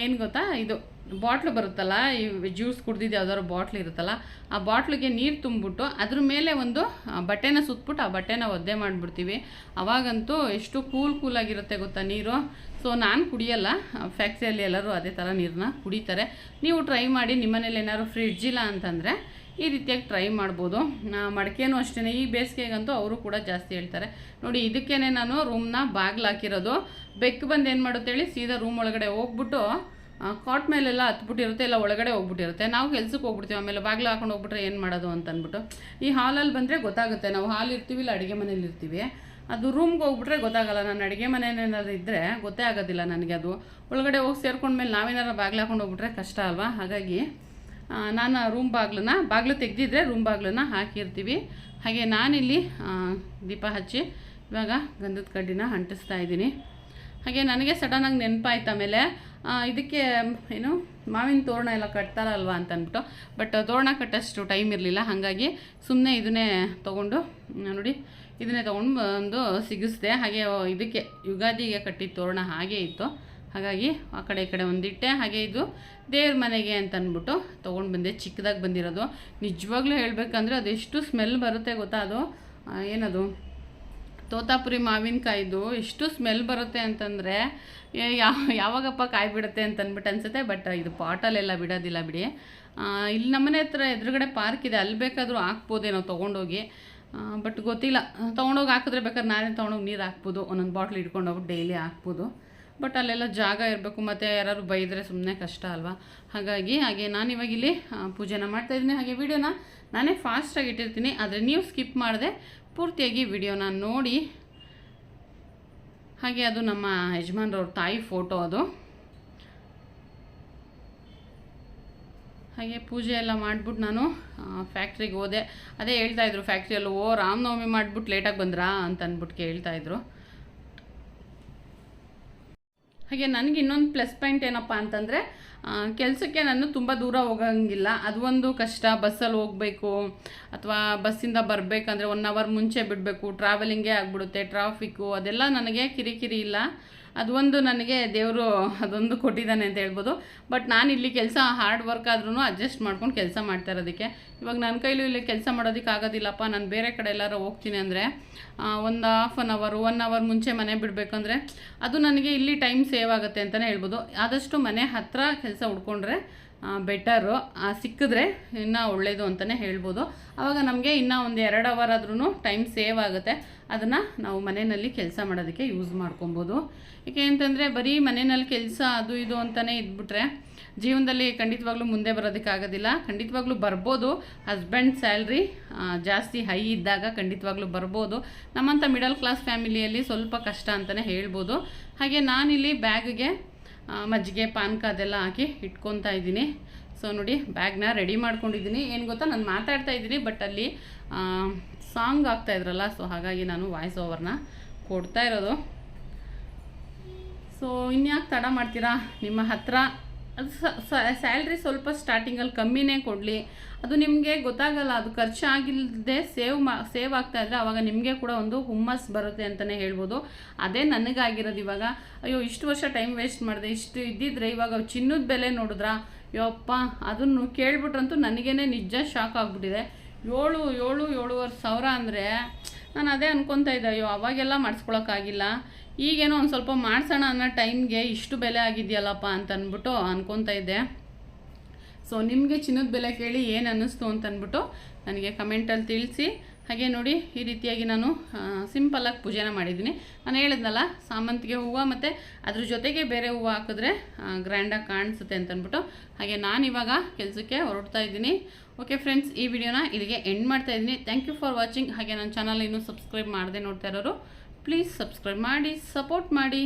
ಏನು ಗೊತ್ತಾ? ಇದು. ಬಾಟ್ಲು ಬರುತ್ತಲ್ಲ, ಈ ಜ್ಯೂಸ್ ಕುಡ್ದಿದ್ದು ಯಾವ್ದಾದ್ರು ಬಾಟ್ಲ್ ಇರುತ್ತಲ್ಲ, ಆ ಬಾಟ್ಲಿಗೆ ನೀರು ತುಂಬಿಬಿಟ್ಟು ಅದ್ರ ಮೇಲೆ ಒಂದು ಬಟ್ಟೆನ ಸುತ್ತಬಿಟ್ಟು ಆ ಬಟ್ಟೆನ ಒದ್ದೆ ಮಾಡಿಬಿಡ್ತೀವಿ. ಅವಾಗಂತೂ ಎಷ್ಟು ಕೂಲ್ ಕೂಲಾಗಿರುತ್ತೆ ಗೊತ್ತಾ ನೀರು? ಸೊ ನಾನು ಕುಡಿಯಲ್ಲ. ಫ್ಯಾಕ್ಟ್ರಿಯಲ್ಲಿ ಎಲ್ಲರೂ ಅದೇ ಥರ ನೀರನ್ನ ಕುಡಿತಾರೆ. ನೀವು ಟ್ರೈ ಮಾಡಿ, ನಿಮ್ಮನೇಲಿ ಏನಾದ್ರು ಫ್ರಿಡ್ಜ್ ಇಲ್ಲ ಅಂತಂದರೆ ಈ ರೀತಿಯಾಗಿ ಟ್ರೈ ಮಾಡ್ಬೋದು. ಮಡಿಕೆನೂ ಅಷ್ಟೇ ಈ ಬೇಸಿಗೆಗಂತೂ ಅವರು ಕೂಡ ಜಾಸ್ತಿ ಹೇಳ್ತಾರೆ. ನೋಡಿ ಇದಕ್ಕೇ ನಾನು ರೂಮ್ನ ಬಾಗಿಲು ಹಾಕಿರೋದು. ಬೆಕ್ಕು ಬಂದು ಏನು ಮಾಡುತ್ತೇಳಿ ಸೀದಾ ರೂಮ್ ಒಳಗಡೆ ಹೋಗ್ಬಿಟ್ಟು ಕಾಟ್ ಮೇಲೆಲ್ಲ ಹತ್ಬಿಟ್ಟಿರುತ್ತೆ ಇಲ್ಲ ಒಳಗಡೆ ಹೋಗ್ಬಿಟ್ಟಿರುತ್ತೆ. ನಾವು ಕೆಲ್ಸಕ್ಕೆ ಹೋಗ್ಬಿಡ್ತೀವಿ, ಆಮೇಲೆ ಬಾಗಿಲು ಹಾಕೊಂಡು ಹೋಗ್ಬಿಟ್ರೆ ಏನು ಮಾಡೋದು ಅಂತ ಅಂದ್ಬಿಟ್ಟು ಈ ಹಾಲಲ್ಲಿ ಬಂದರೆ ಗೊತ್ತಾಗುತ್ತೆ, ನಾವು ಹಾಲ್ ಇರ್ತೀವಿ ಇಲ್ಲ ಅಡುಗೆ ಮನೇಲಿ ಇರ್ತೀವಿ. ಅದು ರೂಮ್ಗೆ ಹೋಗ್ಬಿಟ್ರೆ ಗೊತ್ತಾಗಲ್ಲ, ನಾನು ಅಡುಗೆ ಮನೇನೇನಾದ್ರು ಇದ್ದರೆ ಗೊತ್ತೇ ಆಗೋದಿಲ್ಲ ನನಗೆ ಅದು. ಒಳಗಡೆ ಹೋಗಿ ಸೇರ್ಕೊಂಡ್ಮೇಲೆ ನಾವೇನಾರು ಬಾಗಿಲು ಹಾಕೊಂಡು ಹೋಗ್ಬಿಟ್ರೆ ಕಷ್ಟ ಅಲ್ವಾ? ಹಾಗಾಗಿ ನಾನು ರೂಮ್ ಬಾಗಿಲನ್ನ, ಬಾಗಿಲು ತೆಗೆದಿದ್ರೆ ರೂಮ್ ಬಾಗಿಲನ್ನ ಹಾಕಿರ್ತೀವಿ. ಹಾಗೆ ನಾನಿಲ್ಲಿ ದೀಪ ಹಚ್ಚಿ ಇವಾಗ ಗಂಧದ ಕಡ್ಡಿನ ಅಂಟಿಸ್ತಾ ಇದ್ದೀನಿ. ಹಾಗೆ ನನಗೆ ಸಡನ್ನಾಗಿ ನೆನಪಾಯ್ತು ಆಮೇಲೆ ಇದಕ್ಕೆ, ಏನು, ಮಾವಿನ ತೋರಣ ಎಲ್ಲ ಕಟ್ತಾರಲ್ವಾ ಅಂತ ಅಂದ್ಬಿಟ್ಟು ಬಟ್ ತೋರಣ ಕಟ್ಟಷ್ಟು ಟೈಮ್ ಇರಲಿಲ್ಲ, ಹಾಗಾಗಿ ಸುಮ್ಮನೆ ಇದನ್ನೇ ತೊಗೊಂಡು, ನೋಡಿ, ಇದನ್ನೇ ತೊಗೊಂಡು ಬಂದು ಸಿಗಿಸ್ದೆ, ಹಾಗೆ ಇದಕ್ಕೆ ಯುಗಾದಿಗೆ ಕಟ್ಟಿದ ತೋರಣ ಹಾಗೆ ಇತ್ತು. ಹಾಗಾಗಿ ಆ ಕಡೆ ಈ ಕಡೆ ಒಂದಿಟ್ಟೆ, ಹಾಗೆ ಇದು ದೇವ್ರ ಮನೆಗೆ ಅಂತ ಅಂದ್ಬಿಟ್ಟು ತೊಗೊಂಡು ಬಂದೆ, ಚಿಕ್ಕದಾಗಿ ಬಂದಿರೋದು. ನಿಜವಾಗ್ಲೂ ಹೇಳಬೇಕಂದ್ರೆ ಅದೆಷ್ಟು ಸ್ಮೆಲ್ ಬರುತ್ತೆ ಗೊತ್ತಾ ಅದು? ಏನದು? ತೋತಾಪುರಿ ಮಾವಿನಕಾಯ್ದು ಎಷ್ಟು ಸ್ಮೆಲ್ ಬರುತ್ತೆ ಅಂತಂದರೆ ಯಾವ, ಯಾವಾಗಪ್ಪ ಕಾಯಿ ಬಿಡುತ್ತೆ ಅಂತ ಅಂದ್ಬಿಟ್ಟು ಅನ್ಸುತ್ತೆ ಬಟ್ ಇದು ಪಾಟಲೆಲ್ಲ ಬಿಡೋದಿಲ್ಲ ಬಿಡಿ. ಇಲ್ಲಿ ನಮ್ಮನೆ ಹತ್ರ ಎದುರುಗಡೆ ಪಾರ್ಕ್ ಇದೆ, ಅಲ್ಲಿ ಬೇಕಾದರೂ ಹಾಕ್ಬೋದೇನೋ ತೊಗೊಂಡೋಗಿ. ಬಟ್ ಗೊತ್ತಿಲ್ಲ. ತೊಗೊಂಡೋಗಿ ಹಾಕಿದ್ರೆ ಬೇಕಾದ್ರೆ ನಾನೇ ತೊಗೊಂಡೋಗಿ ನೀರು ಹಾಕ್ಬೋದು, ಒಂದೊಂದು ಬಾಟ್ಲ್ ಇಟ್ಕೊಂಡು ಹೋಗಿ ಡೈಲಿ ಹಾಕ್ಬೋದು. ಬಟ್ ಅಲ್ಲೆಲ್ಲ ಜಾಗ ಇರಬೇಕು, ಮತ್ತು ಯಾರು ಬೈದರೆ ಸುಮ್ಮನೆ ಕಷ್ಟ ಅಲ್ವಾ? ಹಾಗಾಗಿ ಹಾಗೆ ನಾನು ಇವಾಗ ಇಲ್ಲಿ ಪೂಜೆನ ಮಾಡ್ತಾಯಿದ್ದೀನಿ ಹಾಗೆ ವಿಡಿಯೋನ ನಾನೇ ಫಾಸ್ಟಾಗಿ ಇಟ್ಟಿರ್ತೀನಿ, ಆದರೆ ನೀವು ಸ್ಕಿಪ್ ಮಾಡದೆ ಪೂರ್ತಿಯಾಗಿ ವಿಡಿಯೋನ ನೋಡಿ. ಹಾಗೆ ಅದು ನಮ್ಮ ಯಜಮಾನ್ರವ್ರ ತಾಯಿ ಫೋಟೋ ಅದು. ಹಾಗೆ ಪೂಜೆ ಎಲ್ಲ ಮಾಡಿಬಿಟ್ಟು ನಾನು ಫ್ಯಾಕ್ಟ್ರಿಗೆ ಹೋದೆ. ಅದೇ ಹೇಳ್ತಾಯಿದ್ರು ಫ್ಯಾಕ್ಟ್ರಿಯಲ್ಲಿ ಓ ರಾಮನವಮಿ ಮಾಡಿಬಿಟ್ಟು ಲೇಟಾಗಿ ಬಂದ್ರಾ? ಅಂತ ಅಂದ್ಬಿಟ್ಟು ಕೇಳ್ತಾಯಿದ್ರು ಹಾಗೆ ನನಗೆ ಇನ್ನೊಂದು ಪ್ಲಸ್ ಪಾಯಿಂಟ್ ಏನಪ್ಪ ಅಂತಂದರೆ ಕೆಲಸಕ್ಕೆ ನಾನು ತುಂಬ ದೂರ ಹೋಗಂಗಿಲ್ಲ. ಅದು ಒಂದು ಕಷ್ಟ. ಬಸ್ಸಲ್ಲಿ ಹೋಗಬೇಕು ಅಥವಾ ಬಸ್ಸಿಂದ ಬರಬೇಕಂದ್ರೆ ಒನ್ ಅವರ್ ಮುಂಚೆ ಬಿಡಬೇಕು. ಟ್ರಾವೆಲಿಂಗೇ ಆಗಿಬಿಡುತ್ತೆ. ಟ್ರಾಫಿಕ್ಕು ಅದೆಲ್ಲ ನನಗೆ ಕಿರಿಕಿರಿ ಇಲ್ಲ. ಅದು ಒಂದು ನನಗೆ ದೇವರು ಅದೊಂದು ಕೊಟ್ಟಿದ್ದಾನೆ ಅಂತ ಹೇಳ್ಬೋದು. ಬಟ್ ನಾನು ಇಲ್ಲಿ ಕೆಲಸ ಹಾರ್ಡ್ ವರ್ಕ್ ಆದ್ರೂ ಅಡ್ಜಸ್ಟ್ ಮಾಡ್ಕೊಂಡು ಕೆಲಸ ಮಾಡ್ತಾ ಇರೋದಕ್ಕೆ. ಇವಾಗ ನನ್ನ ಕೈಲೂ ಇಲ್ಲಿ ಕೆಲಸ ಮಾಡೋದಕ್ಕೆ ಆಗೋದಿಲ್ಲಪ್ಪ, ನಾನು ಬೇರೆ ಕಡೆ ಎಲ್ಲಾರು ಹೋಗ್ತೀನಿ ಅಂದರೆ ಒಂದು half an hour one hour ಮುಂಚೆ ಮನೆ ಬಿಡಬೇಕಂದ್ರೆ ಅದು ನನಗೆ ಇಲ್ಲಿ ಟೈಮ್ ಸೇವ್ ಆಗುತ್ತೆ ಅಂತಲೇ ಹೇಳ್ಬೋದು. ಆದಷ್ಟು ಮನೆ ಹತ್ತಿರ ಕೆಲಸ ಹುಡ್ಕೊಂಡ್ರೆ ಬೆಟರು ಸಿಕ್ಕಿದ್ರೆ ಇನ್ನೂ ಒಳ್ಳೆಯದು ಅಂತಲೇ ಹೇಳ್ಬೋದು. ಆವಾಗ ನಮಗೆ ಇನ್ನೂ ಒಂದು ಎರಡು ಅವರ್ ಆದ್ರೂ ಟೈಮ್ ಸೇವ್ ಆಗುತ್ತೆ. ಅದನ್ನು ನಾವು ಮನೆಯಲ್ಲಿ ಕೆಲಸ ಮಾಡೋದಕ್ಕೆ ಯೂಸ್ ಮಾಡ್ಕೊಬೋದು. ಏಕೆ ಅಂತಂದರೆ ಬರೀ ಮನೆಯಲ್ಲಿ ಕೆಲಸ ಅದು ಇದು ಅಂತಲೇ ಇದ್ಬಿಟ್ರೆ ಜೀವನದಲ್ಲಿ ಖಂಡಿತವಾಗ್ಲೂ ಮುಂದೆ ಬರೋದಕ್ಕಾಗೋದಿಲ್ಲ ಖಂಡಿತವಾಗ್ಲೂ ಬರ್ಬೋದು. ಹಸ್ಬೆಂಡ್ ಸ್ಯಾಲ್ರಿ ಜಾಸ್ತಿ ಹೈ ಇದ್ದಾಗ ಖಂಡಿತವಾಗ್ಲೂ ಬರ್ಬೋದು. ನಮ್ಮಂಥ ಮಿಡಲ್ ಕ್ಲಾಸ್ ಫ್ಯಾಮಿಲಿಯಲ್ಲಿ ಸ್ವಲ್ಪ ಕಷ್ಟ ಅಂತಲೇ ಹೇಳ್ಬೋದು. ಹಾಗೆ ನಾನಿಲ್ಲಿ ಬ್ಯಾಗ್ಗೆ ಮಜ್ಜಿಗೆ ಪಾನಕ ಅದೆಲ್ಲ ಹಾಕಿ ಇಟ್ಕೊತಾ ಇದ್ದೀನಿ. ಸೊ ನೋಡಿ, ಬ್ಯಾಗ್ನ ರೆಡಿ ಮಾಡ್ಕೊಂಡಿದ್ದೀನಿ. ಏನು ಗೊತ್ತಾ, ನಾನು ಮಾತಾಡ್ತಾ ಇದ್ದೀನಿ ಬಟ್ ಅಲ್ಲಿ ಸಾಂಗ್ ಆಗ್ತಾ ಇದ್ರಲ್ಲ ಸೊ ಹಾಗಾಗಿ ನಾನು ವಾಯ್ಸ್ ಓವರ್ನ ಕೊಡ್ತಾ ಇರೋದು. ಸೊ ಇನ್ಯಾಕೆ ತಡ ಮಾಡ್ತೀರಾ? ನಿಮ್ಮ ಹತ್ರ ಸ್ಯಾಲ್ರಿ ಸ್ವಲ್ಪ ಸ್ಟಾರ್ಟಿಂಗಲ್ಲಿ ಕಮ್ಮಿನೇ ಕೊಡಲಿ. ಅದು ನಿಮಗೆ ಗೊತ್ತಾಗಲ್ಲ, ಅದು ಖರ್ಚಾಗಿಲ್ಲದೆ ಸೇವ್ ಮಾ, ಸೇವ್ ಆಗ್ತಾ ಇದ್ದರೆ ಆವಾಗ ನಿಮಗೆ ಕೂಡ ಒಂದು ಹುಮ್ಮಸ್ ಬರುತ್ತೆ ಅಂತಲೇ ಹೇಳ್ಬೋದು. ಅದೇ ನನಗಾಗಿರೋದು ಇವಾಗ. ಅಯ್ಯೋ, ಇಷ್ಟು ವರ್ಷ ಟೈಮ್ ವೇಸ್ಟ್ ಮಾಡಿದೆ, ಇಷ್ಟು ಇದ್ದಿದ್ರೆ ಇವಾಗ ಚಿನ್ನದ ಬೆಲೆ ನೋಡಿದ್ರಾ? ಯಪ್ಪ, ಅದನ್ನು ಕೇಳ್ಬಿಟ್ರಂತೂ ನನಗೇ ನಿಜ ಶಾಕ್ ಆಗಿಬಿಟ್ಟಿದೆ. ಏಳು ಏಳು, ಏಳುವರೆ ಸಾವಿರ ಅಂದರೆ ನಾನು ಅದೇ ಅನ್ಕೊತಾ ಇದ್ದೆ, ಅಯ್ಯೋ, ಅವಾಗೆಲ್ಲ ಮಾಡಿಸ್ಕೊಳಕ್ಕಾಗಿಲ್ಲ. ಈಗೇನೋ ಒಂದು ಸ್ವಲ್ಪ ಮಾಡಿಸೋಣ ಅನ್ನೋ ಟೈಮ್ಗೆ ಇಷ್ಟು ಬೆಲೆ ಆಗಿದೆಯಲ್ಲಪ್ಪ ಅಂತ ಅಂದ್ಬಿಟ್ಟು ಅನ್ಕೊತಾ ಇದ್ದೆ. ಸೊ ನಿಮಗೆ ಚಿನ್ನದ ಬೆಲೆ ಕೇಳಿ ಏನು ಅನ್ನಿಸ್ತು ಅಂತ ಅಂದ್ಬಿಟ್ಟು ನನಗೆ ಕಮೆಂಟಲ್ಲಿ ತಿಳಿಸಿ. ಹಾಗೆ ನೋಡಿ, ಈ ರೀತಿಯಾಗಿ ನಾನು ಸಿಂಪಲ್ಲಾಗಿ ಪೂಜೆನ ಮಾಡಿದ್ದೀನಿ. ನಾನು ಹೇಳಿದ್ನಲ್ಲ, ಸಾಮಂತಿಗೆ ಹೂವು ಮತ್ತು ಅದ್ರ ಜೊತೆಗೆ ಬೇರೆ ಹೂವು ಹಾಕಿದ್ರೆ ಗ್ರ್ಯಾಂಡಾಗಿ ಕಾಣಿಸುತ್ತೆ ಅಂತಂದ್ಬಿಟ್ಟು ಹಾಗೆ ನಾನು ಇವಾಗ ಕೆಲಸಕ್ಕೆ ಹೊರಡ್ತಾ ಇದ್ದೀನಿ. ಓಕೆ ಫ್ರೆಂಡ್ಸ್ ಈ ವಿಡಿಯೋನ ಇಲ್ಲಿಗೆ ಎಂಡ್ ಮಾಡ್ತಾ ಇದ್ದೀನಿ. ಥ್ಯಾಂಕ್ ಯು ಫಾರ್ ವಾಚಿಂಗ್ ಹಾಗೆ ನನ್ನ ಚಾನಲ್ ಇನ್ನೂ ಸಬ್ಸ್ಕ್ರೈಬ್ ಮಾಡದೆ ನೋಡ್ತಾ ಇರೋರು ಪ್ಲೀಸ್ ಸಬ್ಸ್ಕ್ರೈಬ್ ಮಾಡಿ ಸಪೋರ್ಟ್ ಮಾಡಿ.